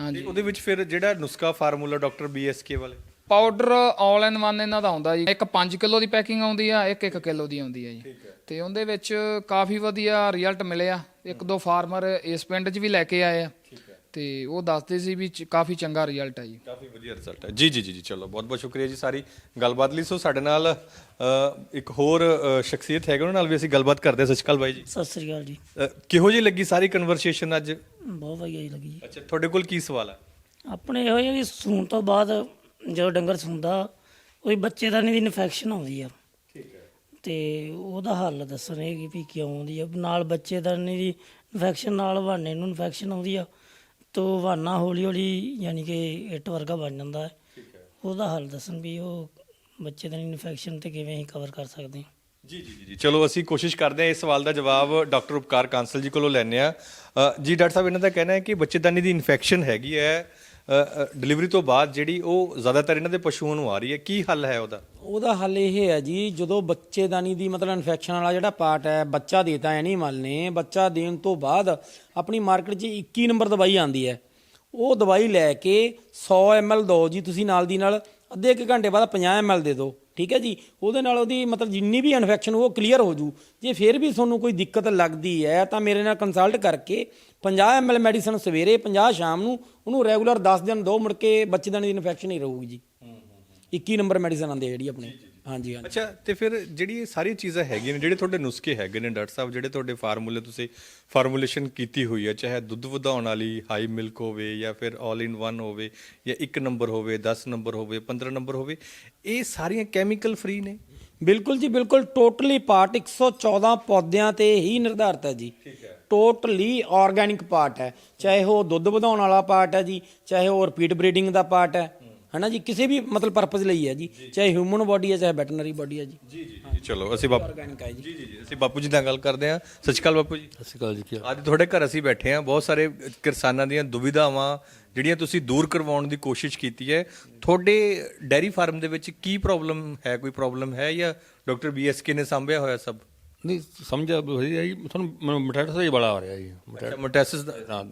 ਹਾਂਜੀ ਉਹਦੇ ਵਿੱਚ ਫਿਰ ਜਿਹੜਾ ਨੁਸਖਾ ਫਾਰਮੂਲਾ ਡਾਕਟਰ ਬੀਐਸਕੇ ਵਾਲੇ? ਪਾਊਡਰ ਆਲ ਇਨ ਵਨ ਇਹਨਾਂ ਦਾ ਆਉਂਦਾ ਜੀ। ਇੱਕ 5 ਕਿਲੋ ਦੀ ਪੈਕਿੰਗ ਆਉਂਦੀ ਆ ਇੱਕ 1 ਕਿਲੋ ਦੀ ਆਉਂਦੀ ਆ ਜੀ। ਤੇ ਉਹਦੇ ਵਿੱਚ ਕਾਫੀ ਵਧੀਆ ਰਿਜ਼ਲਟ ਮਿਲਿਆ ਇੱਕ ਦੋ ਫਾਰਮਰ ਇਸ ਪਿੰਡ 'ਚ ਵੀ ਲੈ ਕੇ ਆਏ ਆ। ਤੇ ਉਹ ਦੱਸਦੇ ਸੀ ਵੀ ਕਾਫੀ ਚੰਗਾ ਰਿਜ਼ਲਟ ਆ ਜੀ। ਕਾਫੀ ਵਧੀਆ ਰਿਜ਼ਲਟ ਹੈ ਜੀ ਜੀ ਜੀ ਜੀ ਚਲੋ ਬਹੁਤ ਬਹੁਤ ਸ਼ੁਕਰੀਆ ਜੀ ਸਾਰੀ ਗੱਲਬਾਤ ਲਈ। ਸੋ ਸਾਡੇ ਨਾਲ ਇੱਕ ਹੋਰ ਸ਼ਖਸੀਅਤ ਹੈਗੇ ਉਹਨਾਂ ਨਾਲ ਵੀ ਅਸੀਂ ਗੱਲਬਾਤ ਕਰਦੇ ਹਾਂ। ਸਤਿ ਸ਼੍ਰੀ ਅਕਾਲ ਬਾਈ ਜੀ। ਸਤਿ ਸ੍ਰੀ ਅਕਾਲ ਜੀ। ਕਿਹੋ ਜਿਹੀ ਲੱਗੀ ਸਾਰੀ ਕਨਵਰਸੇਸ਼ਨ ਅੱਜ? ਬਹੁਤ ਵਧੀਆ ਜੀ ਲੱਗੀ ਜੀ। ਅੱਛਾ ਤੁਹਾਡੇ ਕੋਲ ਕੀ ਸਵਾਲ ਹੈ ਆਪਣੇ ਇਹੋ ਜਿਹੀ ਸੂਣ ਤੋਂ ਬਾਅਦ ਜਦੋਂ ਡੰਗਰ ਸੂੰਦਾ ਉਹਦੀ ਬੱਚੇ ਦਾ ਨਹੀਂ ਇਨਫੈਕਸ਼ਨ ਆਉਂਦੀ ਆ। ਠੀਕ ਹੈ। ਤੇ ਉਹਦਾ ਹੱਲ ਦੱਸਣੇ ਕਿ ਵੀ ਕਿਉਂ ਆਉਂਦੀ ਆ। ਨਾਲ ਬੱਚੇ ਦਾ ਨਹੀਂ ਦੀ ਇਨਫੈਕਸ਼ਨ ਨਾਲ ਵਾਨੇ ਨੂੰ ਇਨਫੈਕਸ਼ਨ ਆਉਂਦੀ ਆ। ਤੋ ਵਾਨਾ ਹੌਲੀ ਹੌਲੀ ਯਾਨੀ ਕਿ ਇੱਟ ਵਰਗਾ ਬਣ ਜਾਂਦਾ ਹੈ। ਉਹਦਾ ਹੱਲ ਦੱਸਣ ਵੀ ਉਹ ਬੱਚੇ ਦਾ ਇਨਫੈਕਸ਼ਨ ਤੇ ਕਿਵੇਂ ਅਸੀਂ ਕਵਰ ਕਰ ਸਕਦੇ ਹਾਂ। ਜੀ ਜੀ ਜੀ, ਜੀ। ਚਲੋ ਅਸੀਂ ਕੋਸ਼ਿਸ਼ ਕਰਦੇ ਹਾਂ ਇਸ ਸਵਾਲ ਦਾ ਜਵਾਬ ਡਾਕਟਰ ਉਪਕਾਰ ਕਾਂਸਲ ਜੀ ਕੋਲੋਂ ਲੈਣੇ ਆ ਜੀ ਡਾਕਟਰ ਸਾਹਿਬ ਇਹਨਾਂ ਦਾ ਕਹਿਣਾ ਹੈ ਕਿ ਬੱਚੇਦਾਨੀ ਦੀ ਇਨਫੈਕਸ਼ਨ ਹੈਗੀ ਹੈ। ਡਿਲੀਵਰੀ ਤੋਂ ਬਾਅਦ ਜਿਹੜੀ ਉਹ ਜ਼ਿਆਦਾਤਰ ਇਹਨਾਂ ਦੇ ਪਸ਼ੂਆਂ ਨੂੰ ਆ ਰਹੀ ਹੈ, ਕੀ ਹੱਲ ਹੈ ਉਹਦਾ? ਉਹਦਾ ਹੱਲ ਇਹ ਹੈ ਜੀ, ਜਦੋਂ ਬੱਚੇਦਾਨੀ ਦੀ ਮਤਲਬ ਇਨਫੈਕਸ਼ਨ ਵਾਲਾ ਜਿਹੜਾ ਪਾਰਟ ਹੈ, ਬੱਚਾ ਦੇਤਾ ਐਨੀਮਲ ਨੇ, ਬੱਚਾ ਦੇਣ ਤੋਂ ਬਾਅਦ ਆਪਣੀ ਮਾਰਕੀਟ 'ਚ 21 ਨੰਬਰ ਦਵਾਈ ਆਂਦੀ ਹੈ। ਉਹ ਦਵਾਈ ਲੈ ਕੇ 100 ml ਦਿਓ ਜੀ, ਤੁਸੀਂ ਨਾਲ ਦੀ ਨਾਲ ਅੱਧੇ ਇੱਕ ਘੰਟੇ ਬਾਅਦ 50 ml ਦੇ ਦਿਓ। ਠੀਕ ਹੈ ਜੀ? ਉਹਦੇ ਨਾਲ ਉਹਦੀ ਮਤਲਬ ਜਿੰਨੀ ਵੀ ਇਨਫੈਕਸ਼ਨ ਉਹ ਕਲੀਅਰ ਹੋ ਜੂ। ਜੇ ਫਿਰ ਵੀ ਤੁਹਾਨੂੰ ਕੋਈ ਦਿੱਕਤ ਲੱਗਦੀ ਹੈ ਤਾਂ ਮੇਰੇ ਨਾਲ ਕੰਸਲਟ ਕਰਕੇ 50 ml ਮੈਡੀਸਨ ਸਵੇਰੇ 50 ਸ਼ਾਮ ਨੂੰ ਉਹਨੂੰ ਰੈਗੂਲਰ 10 ਦਿਨ ਦੋ ਮੁੜ ਕੇ ਬੱਚੇਦਾਨੀ ਦੀ ਇਨਫੈਕਸ਼ਨ ਹੀ ਰਹੂਗੀ ਜੀ। 21 ਨੰਬਰ ਮੈਡੀਸਨ ਆਉਂਦੀ ਹੈ ਜਿਹੜੀ ਆਪਣੀ। ਹਾਂਜੀ ਹਾਂਜੀ। ਅੱਛਾ ਤੇ ਫਿਰ ਜਿਹੜੀ ਇਹ ਸਾਰੀ ਚੀਜ਼ਾਂ ਹੈਗੀਆਂ ਨੇ ਜਿਹੜੇ ਤੁਹਾਡੇ ਨੁਸਖੇ ਹੈਗੇ ਨੇ ਡਾਕਟਰ ਸਾਹਿਬ ਜਿਹੜੇ ਤੁਹਾਡੇ ਫਾਰਮੂਲੇ ਤੁਸੀਂ ਫਾਰਮੂਲੇਸ਼ਨ ਕੀਤੀ ਹੋਈ ਹੈ ਚਾਹੇ ਦੁੱਧ ਵਧਾਉਣ ਵਾਲੀ ਹਾਈ ਮਿਲਕ ਹੋਵੇ ਜਾਂ ਫਿਰ 올 ਇਨ ਵਨ ਹੋਵੇ ਜਾਂ 1 ਨੰਬਰ ਹੋਵੇ 10 ਨੰਬਰ ਹੋਵੇ 15 ਨੰਬਰ ਹੋਵੇ ਇਹ ਸਾਰੀਆਂ ਕੈਮੀਕਲ ਫ੍ਰੀ ਨੇ? ਬਿਲਕੁਲ ਜੀ ਬਿਲਕੁਲ ਟੋਟਲੀ ਪਾਰਟ 114 ਪੌਦਿਆਂ ਤੇ ਹੀ ਨਿਰਧਾਰਿਤ ਹੈ ਜੀ। ਟੋਟਲੀ ਆਰਗੈਨਿਕ ਪਾਰਟ ਹੈ। ਚਾਹੇ ਉਹ ਦੁੱਧ ਵਧਾਉਣ ਵਾਲਾ ਪਾਰਟ ਹੈ ਜੀ ਚਾਹੇ ਉਹ ਰਿਪੀਟ ਬਰੀਡਿੰਗ ਦਾ ਪਾਰਟ ਹੈ। ਹਨਾ ਜੀ? ਕਿਸੇ ਵੀ ਮਤਲਬ ਪਰਪਸ ਲਈ ਹੈ ਜੀ ਚਾਹੇ ਹਿਊਮਨ ਬਾਡੀ ਹੈ ਚਾਹੇ ਵੈਟਰਨਰੀ ਬਾਡੀ ਹੈ ਜੀ। ਜੀ ਜੀ ਜੀ ਚਲੋ ਅਸੀਂ ਬਾਪੂ ਆਰਗੈਨਿਕ ਹੈ ਜੀ। ਜੀ ਜੀ ਜੀ ਅਸੀਂ ਬਾਪੂ ਜੀ ਨਾਲ ਗੱਲ ਕਰਦੇ ਹਾਂ। ਸਤਿ ਸ਼੍ਰੀ ਅਕਾਲ ਬਾਪੂ ਜੀ। ਸਤਿ ਸ਼੍ਰੀ ਅਕਾਲ ਜੀ ਕੀ ਹਾਲ? ਅੱਜ ਤੁਹਾਡੇ ਘਰ ਅਸੀਂ ਬੈਠੇ ਹਾਂ ਬਹੁਤ ਸਾਰੇ ਕਿਸਾਨਾਂ ਦੀਆਂ ਦੁਵਿਧਾਵਾਂ ਜਿਹੜੀਆਂ ਤੁਸੀਂ ਦੂਰ ਕਰਵਾਉਣ ਦੀ ਕੋਸ਼ਿਸ਼ ਕੀਤੀ ਹੈ। ਤੁਹਾਡੇ ਡੈਰੀ ਫਾਰਮ ਦੇ ਵਿੱਚ ਕੀ ਪ੍ਰੋਬਲਮ ਹੈ? ਕੋਈ ਪ੍ਰੋਬਲਮ ਹੈ ਜਾਂ ਡਾਕਟਰ ਬੀਐਸਕੇ ਨੇ ਸੰਭਿਆ ਹੋਇਆ ਸਭ? ਨਹੀਂ ਸਮਝ ਆ ਹੋਈ ਹੈ ਜੀ। ਤੁਹਾਨੂੰ ਮਟੈਟਸ ਹੀ ਬੜਾ ਆ ਰਿਹਾ ਜੀ। ਮੋਟੈਸਿਸ ਦਾ ਹਾਂ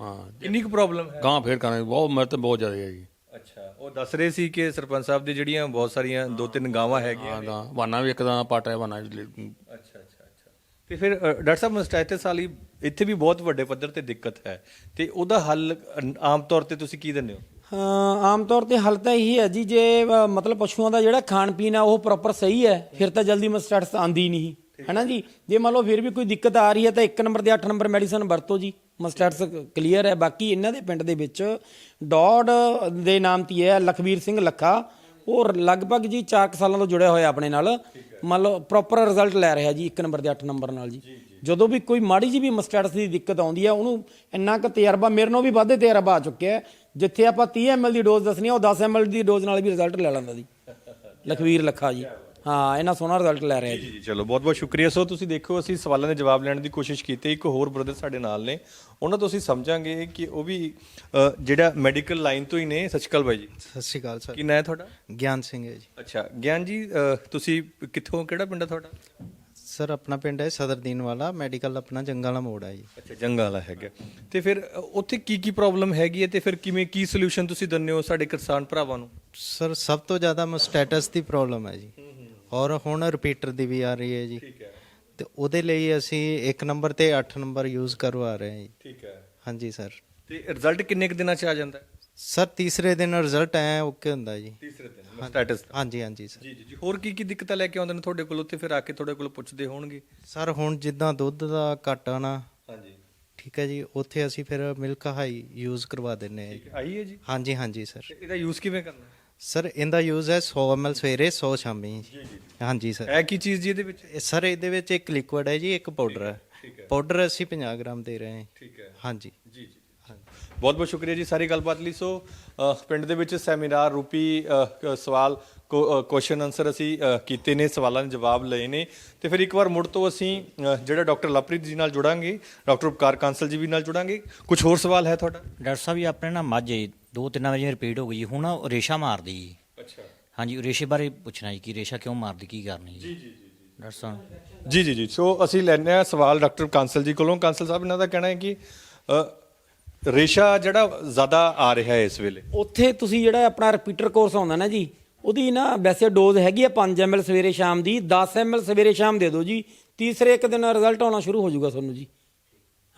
ਹਾਂ। ਕਿੰਨੀ ਕੁ ਪ੍ਰੋਬਲਮ ਹੈ? ਗਾਂ ਫੇਰ ਕਰਾਂਗੇ ਬਹੁਤ ਮੇਰੇ ਤੇ ਬਹੁਤ ਜ਼ਿਆਦਾ ਹੈ ਜੀ। ਅੱਛਾ ਉਹ ਦੱਸ ਰਹੇ ਸੀ ਕਿ ਸਰਪੰਚ ਸਾਹਿਬ ਦੀ ਜਿਹੜੀਆਂ ਬਹੁਤ ਸਾਰੀਆਂ ਦੋ ਤਿੰਨ ਗਾਵਾਂ ਹੈਗੀਆਂ ਹਾਂ ਦਾ ਵਾਨਾ ਵੀ ਇੱਕ ਦਾ ਪਾਟਾ ਵਾਨਾ ਅੱਛਾ ਅੱਛਾ ਅੱਛਾ। ਤੇ ਫਿਰ ਅ, ਡਾਕਟਰ ਸਾਹਿਬ ਮਸਟਾਈਟਸ ਵਾਲੀ ਇੱਥੇ ਵੀ ਬਹੁਤ ਵੱਡੇ ਪੱਧਰ ਤੇ ਦਿੱਕਤ ਹੈ। ਤੇ ਉਹਦਾ ਹੱਲ ਅ, ਆਮ ਤੌਰ ਤੇ ਤੁਸੀਂ ਕੀ ਦਿੰਦੇ ਹੋ? ਹਾਂ ਆਮ ਤੌਰ ਤੇ ਹੱਲ ਤਾਂ ਇਹੀ ਹੈ ਜੀ ਜੇ ਅ, ਮਤਲਬ ਪਸ਼ੂਆਂ ਦਾ ਜਿਹੜਾ ਖਾਣ ਪੀਣ ਆ ਉਹ ਪ੍ਰੋਪਰ ਸਹੀ ਹੈ ਫਿਰ ਤਾਂ ਜਲਦੀ ਮਸਟੈਟਸ ਆਂਦੀ ਨਹੀਂ ਹੈਨਾ ਜੀ? ਜੇ ਮੰਨ ਲਓ ਫਿਰ ਵੀ ਕੋਈ ਦਿੱਕਤ ਆ ਰਹੀ ਹੈ ਤਾਂ 1 ਨੰਬਰ ਤੇ 8 ਨੰਬਰ ਮੈਡੀਸਨ ਵਰਤੋ ਜੀ। ਮਸਟੈਟਸ ਕਲੀਅਰ ਹੈ। ਬਾਕੀ ਇਹਨਾਂ ਦੇ ਪਿੰਡ ਦੇ ਵਿੱਚ ਡੌਡ ਦੇ ਨਾਮ ਤੇ ਹੈ ਲਖਵੀਰ ਸਿੰਘ ਲੱਖਾ। ਉਹ ਲਗਭਗ ਜੀ 4 ਸਾਲਾਂ ਤੋਂ ਜੁੜਿਆ ਹੋਇਆ ਆਪਣੇ ਨਾਲ। ਮੰਨ ਲਓ ਪ੍ਰੋਪਰ ਰਿਜ਼ਲਟ ਲੈ ਰਿਹਾ ਜੀ 1 ਨੰਬਰ ਤੇ 8 ਨੰਬਰ ਨਾਲ ਜੀ। ਜਦੋਂ ਵੀ ਕੋਈ ਮਾੜੀ ਜੀ ਵੀ ਮਸਟੈਟਸ ਦੀ ਦਿੱਕਤ ਆਉਂਦੀ ਹੈ ਉਹਨੂੰ ਇੰਨਾ ਕੁ ਤਜਰਬਾ ਮੇਰੇ ਨਾਲੋਂ ਵੀ ਵੱਧ ਤਜਰਬਾ ਆ ਚੁੱਕਿਆ ਜਿੱਥੇ ਆਪਾਂ 30 ml ਦੀ ਡੋਜ਼ ਦੱਸਣੀ ਉਹ 10 ml ਦੀ ਡੋਜ਼ ਨਾਲ ਵੀ ਰਿਜ਼ਲਟ ਲੈ ਲੈਂਦਾ ਜੀ। ਲਖਵੀਰ ਲੱਖਾ ਜੀ। ਹਾਂ ਇਹਨਾਂ ਸੋਹਣਾ ਰਿਜ਼ਲਟ ਲੈ ਰਿਹਾ ਜੀ। ਜੀ ਚਲੋ ਬਹੁਤ ਬਹੁਤ ਸ਼ੁਕਰੀਆ। ਸੋ ਤੁਸੀਂ ਦੇਖੋ ਅਸੀਂ ਸਵਾਲਾਂ ਦੇ ਜਵਾਬ ਲੈਣ ਦੀ ਕੋਸ਼ਿਸ਼ ਕੀਤੀ। ਇੱਕ ਹੋਰ ਬ੍ਰਦਰ ਸਾਡੇ ਨਾਲ ਨੇ। ਉਹਨਾਂ ਤੋਂ ਅਸੀਂ ਸਮਝਾਂਗੇ ਕਿ ਉਹ ਵੀ ਅ, ਜਿਹੜਾ ਮੈਡੀਕਲ ਲਾਈਨ ਤੋਂ ਹੀ ਨੇ। ਸਤਿ ਸ਼੍ਰੀ ਅਕਾਲ ਬਾਈ ਜੀ। ਸਤਿ ਸ਼੍ਰੀ ਅਕਾਲ ਸਰ। ਕੀ ਨਾਂ ਹੈ ਤੁਹਾਡਾ? ਗਿਆਨ ਸਿੰਘ ਹੈ ਜੀ। ਅੱਛਾ ਗਿਆਨ ਜੀ ਅ, ਤੁਸੀਂ ਕਿੱਥੋਂ ਕਿਹੜਾ ਪਿੰਡ ਹੈ ਤੁਹਾਡਾ? ਸਰ ਆਪਣਾ ਪਿੰਡ ਹੈ ਸਦਰਦੀਨ ਵਾਲਾ ਮੈਡੀਕਲ ਆਪਣਾ ਜੰਗਾਲਾ ਮੋੜ ਹੈ ਜੀ। ਅੱਛਾ ਜੰਗਾਂ ਵਾਲਾ ਹੈਗਾ। ਤੇ ਫਿਰ ਅ, ਉੱਥੇ ਕੀ ਕੀ ਪ੍ਰੋਬਲਮ ਹੈਗੀ ਹੈ ਤੇ ਫਿਰ ਕਿਵੇਂ ਕੀ ਸੋਲੂਸ਼ਨ ਤੁਸੀਂ ਦਿੰਦੇ ਹੋ ਸਾਡੇ ਕਿਸਾਨ ਭਰਾਵਾਂ ਨੂੰ? ਸਰ ਸਭ ਤੋਂ ਜ਼ਿਆਦਾ ਮਸਟੈਟਸ ਦੀ ਪ੍ਰੋਬਲਮ ਹੈ ਜੀ। ਔਰ ਹੁਣ ਰਿਪੀਟਰ ਦੀ ਵੀ ਆ ਰਹੀ ਹੈ ਜੀ। ਠੀਕ ਹੈ। ਤੇ ਉਹਦੇ ਲਈ ਅਸੀਂ 1 ਨੰਬਰ ਤੇ 8 ਨੰਬਰ ਯੂਜ਼ ਕਰਵਾ ਰਹੇ ਹਾਂ ਜੀ। ਠੀਕ ਹੈ। ਹਾਂਜੀ ਸਰ ਤੇ ਰਿਜ਼ਲਟ ਕਿੰਨੇ ਕੁ ਦਿਨਾਂ ਚ ਆ ਜਾਂਦਾ? ਹੈ ਸਰ ਤੀਸਰੇ ਦਿਨ ਰਿਜ਼ਲਟ ਐ ਓਕੇ ਹੁੰਦਾ ਜੀ। ਤੀਸਰੇ ਦਿਨ ਸਟੇਟਸ ਹਾਂਜੀ ਹਾਂਜੀ ਸਰ ਜੀ ਜੀ ਹੋਰ ਕੀ ਕੀ ਦਿੱਕਤਾਂ ਲੈ ਕੇ ਆਉਂਦੇ ਨੇ ਤੁਹਾਡੇ ਕੋਲ? ਉੱਥੇ ਫਿਰ ਆ ਕੇ ਤੁਹਾਡੇ ਕੋਲ ਪੁੱਛਦੇ ਹੋਣਗੇ। ਸਰ ਹੁਣ ਜਿੱਦਾਂ ਦੁੱਧ ਦਾ ਘਾਟਾ ਨਾ ਹਾਂਜੀ। ਠੀਕ ਹੈ ਜੀ ਉੱਥੇ ਅਸੀਂ ਫਿਰ ਮਿਲਕ ਹਾਈ ਯੂਜ਼ ਕਰਵਾ ਦਿੰਨੇ। ਆਈ ਹੈ ਜੀ? ਹਾਂਜੀ ਹਾਂਜੀ ਸਰ ਇਹਦਾ ਯੂਜ਼ ਕਿਵੇਂ ਕਰਨਾ? ਸਰ ਇਹਦਾ ਯੂਜ਼ ਹੈ 100 ml ਸਵੇਰੇ 100 ਸ਼ਾਮੀ। ਜੀ ਹਾਂਜੀ ਸਰ। ਇਹ ਕੀ ਚੀਜ਼ ਜੀ ਇਹਦੇ ਵਿੱਚ? ਇਹ ਸਰ ਇਹਦੇ ਵਿੱਚ ਇੱਕ ਲਿਕੁਇਡ ਹੈ ਜੀ ਇੱਕ ਪਾਊਡਰ ਹੈ। ਪਾਊਡਰ ਅਸੀਂ 50 ਗ੍ਰਾਮ ਦੇ ਰਹੇ ਹਾਂ। ਠੀਕ ਹੈ। ਹਾਂਜੀ। ਜੀ ਜੀ ਬਹੁਤ ਬਹੁਤ ਸ਼ੁਕਰੀਆ ਜੀ ਸਾਰੀ ਗੱਲਬਾਤ ਲਈ। ਸੋ ਅ, ਪਿੰਡ ਦੇ ਵਿੱਚ ਸੈਮੀਨਾਰ ਰੂਪੀ ਅ, ਕ- ਸਵਾਲ ਕੁਐਸਚਨ ਆਨਸਰ ਅਸੀਂ ਅ, ਕੀਤੇ ਨੇ ਸਵਾਲਾਂ ਦੇ ਜਵਾਬ ਲਏ ਨੇ। ਤੇ ਫਿਰ ਇੱਕ ਵਾਰ ਮੁੜ ਤੋਂ ਅਸੀਂ ਅ, ਜਿਹੜਾ ਡਾਕਟਰ ਲਵਪ੍ਰੀਤ ਜੀ ਨਾਲ ਜੁੜਾਂਗੇ ਡਾਕਟਰ ਉਪਕਾਰ ਕਾਂਸਲ ਜੀ ਵੀ ਨਾਲ ਜੁੜਾਂਗੇ। ਕੁਝ ਹੋਰ ਸਵਾਲ ਹੈ ਤੁਹਾਡਾ? ਡਾਕਟਰ ਸਾਹਿਬ ਜੀ ਆਪਣੇ ਨਾ ਮੱਝ ਦੋ ਤਿੰਨ ਵਾਰੀ ਰਿਪੀਟ ਹੋ ਗਈ ਜੀ। ਹੁਣ ਉਹ ਰੇਸ਼ਾ ਮਾਰਦੀ ਜੀ। ਅੱਛਾ। ਹਾਂਜੀ ਉਹ ਰੇਸ਼ੇ ਬਾਰੇ ਪੁੱਛਣਾ ਜੀ ਕਿ ਰੇਸ਼ਾ ਕਿਉਂ ਮਾਰਦੀ ਕੀ ਕਰਨੀ ਜੀ? ਜੀ ਜੀ ਡਾਕਟਰ ਸਾਹਿਬ ਜੀ ਜੀ ਜੀ। ਸੋ ਅਸੀਂ ਲੈਣੇ ਆ ਸਵਾਲ ਡਾਕਟਰ ਕਾਂਸਲ ਜੀ ਕੋਲੋਂ। ਕਾਂਸਲ ਸਾਹਿਬ ਇਹਨਾਂ ਦਾ ਕਹਿਣਾ ਹੈ ਕਿ ਅ, ਰੇਸ਼ਾ ਜਿਹੜਾ ਜ਼ਿਆਦਾ ਆ ਰਿਹਾ ਹੈ ਇਸ ਵੇਲੇ। ਉੱਥੇ ਤੁਸੀਂ ਜਿਹੜਾ ਆਪਣਾ ਰਿਪੀਟਰ ਕੋਰਸ ਆਉਂਦਾ ਨਾ ਜੀ ਉਹਦੀ ਨਾ ਵੈਸੇ ਡੋਜ਼ ਹੈਗੀ ਆ 5 ml ਸਵੇਰੇ ਸ਼ਾਮ ਦੀ। 10 ml ਸਵੇਰੇ ਸ਼ਾਮ ਦੇ ਦਿਓ ਜੀ। ਤੀਸਰੇ ਇੱਕ ਦਿਨ ਰਿਜ਼ਲਟ ਆਉਣਾ ਸ਼ੁਰੂ ਹੋ ਜਾਊਗਾ ਤੁਹਾਨੂੰ ਜੀ।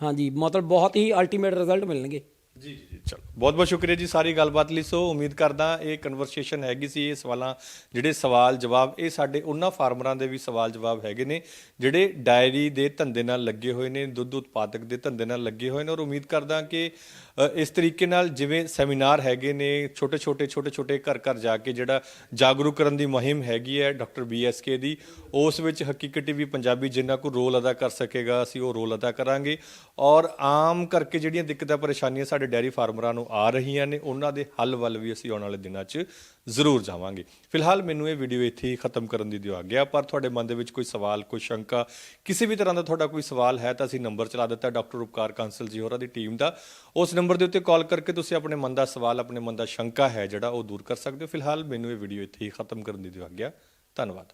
ਹਾਂਜੀ ਮਤਲਬ ਬਹੁਤ ਹੀ ਅਲਟੀਮੇਟ ਰਿਜ਼ਲਟ ਮਿਲਣਗੇ। ਜੀ ਜੀ ਚਲੋ। ਬਹੁਤ ਬਹੁਤ ਸ਼ੁਕਰੀਆ ਜੀ ਸਾਰੀ ਗੱਲਬਾਤ ਲਈ। ਸੋ ਉਮੀਦ ਕਰਦਾ ਇਹ ਕਨਵਰਸੇਸ਼ਨ ਹੈਗੀ ਸੀ, ਇਹ ਸਵਾਲਾਂ, ਜਿਹੜੇ ਸਵਾਲ ਜਵਾਬ, ਇਹ ਸਾਡੇ ਉਹਨਾਂ ਫਾਰਮਰਾਂ ਦੇ ਵੀ ਸਵਾਲ ਜਵਾਬ ਹੈਗੇ ਨੇ, ਜਿਹੜੇ ਡਾਇਰੀ ਦੇ ਧੰਦੇ ਨਾਲ ਲੱਗੇ ਹੋਏ ਨੇ, ਦੁੱਧ ਉਤਪਾਦਕ ਦੇ ਧੰਦੇ ਨਾਲ ਲੱਗੇ ਹੋਏ ਨੇ। ਔਰ ਉਮੀਦ ਕਰਦਾ ਕਿ ਇਸ ਤਰੀਕੇ ਨਾਲ ਜਿਵੇਂ ਸੈਮੀਨਾਰ ਹੈਗੇ ਨੇ, ਛੋਟੇ ਛੋਟੇ ਛੋਟੇ ਛੋਟੇ ਘਰ ਘਰ ਜਾ ਕੇ ਜਿਹੜਾ ਜਾਗਰੂਕ ਕਰਨ ਦੀ ਮੁਹਿੰਮ ਹੈਗੀ ਹੈ ਡਾਕਟਰ ਬੀਐਸਕੇ ਦੀ, ਉਸ ਵਿੱਚ ਹਕੀਕਤ ਟੀਵੀ ਪੰਜਾਬੀ ਜਿੰਨਾ ਕੋ ਰੋਲ ਅਦਾ ਕਰ ਸਕੇਗਾ, ਅਸੀਂ ਉਹ ਰੋਲ ਅਦਾ ਕਰਾਂਗੇ। ਔਰ ਆਮ ਕਰਕੇ ਜਿਹੜੀਆਂ ਦਿੱਕਤਾਂ, ਪਰੇਸ਼ਾਨੀਆਂ ਸਾਡੇ ਡੈਰੀ ਫਾਰਮਰਾਂ ਨੂੰ ਆ ਰਹੀਆਂ ਨੇ, ਉਹਨਾਂ ਦੇ ਹੱਲ ਵੱਲ ਵੀ ਅਸੀਂ ਆਉਣ ਵਾਲੇ ਦਿਨਾਂ 'ਚ ਜ਼ਰੂਰ ਜਾਵਾਂਗੇ। ਫਿਲਹਾਲ ਮੈਨੂੰ ਇਹ ਵੀਡੀਓ ਇੱਥੇ ਹੀ ਖਤਮ ਕਰਨ ਦੀ ਦਿਓ ਆਗਿਆ, ਪਰ ਤੁਹਾਡੇ ਮਨ ਦੇ ਵਿੱਚ ਕੋਈ ਸਵਾਲ, ਕੋਈ ਸ਼ੰਕਾ, ਕਿਸੇ ਵੀ ਤਰ੍ਹਾਂ ਦਾ ਤੁਹਾਡਾ ਕੋਈ ਸਵਾਲ ਹੈ ਤਾਂ ਅਸੀਂ ਨੰਬਰ ਚਲਾ ਦਿੱਤਾ ਡਾਕਟਰ ਉਪਕਾਰ ਕਾਂਸਲ ਜੀ ਹੋਰਾਂ ਦੀ ਟੀਮ ਦਾ। ਉਸ ਨੰਬਰ ਦੇ ਉੱਤੇ ਕਾਲ ਕਰਕੇ ਤੁਸੀਂ ਆਪਣੇ ਮਨ ਦਾ ਸਵਾਲ, ਆਪਣੇ ਮਨ ਦਾ ਸ਼ੰਕਾ ਹੈ ਜਿਹੜਾ ਉਹ ਦੂਰ ਕਰ ਸਕਦੇ ਹੋ। ਫਿਲਹਾਲ ਮੈਨੂੰ ਇਹ ਵੀਡੀਓ ਇੱਥੇ ਹੀ ਖਤਮ ਕਰਨ ਦੀ ਦਿਓ ਆਗਿਆ। ਧੰਨਵਾਦ।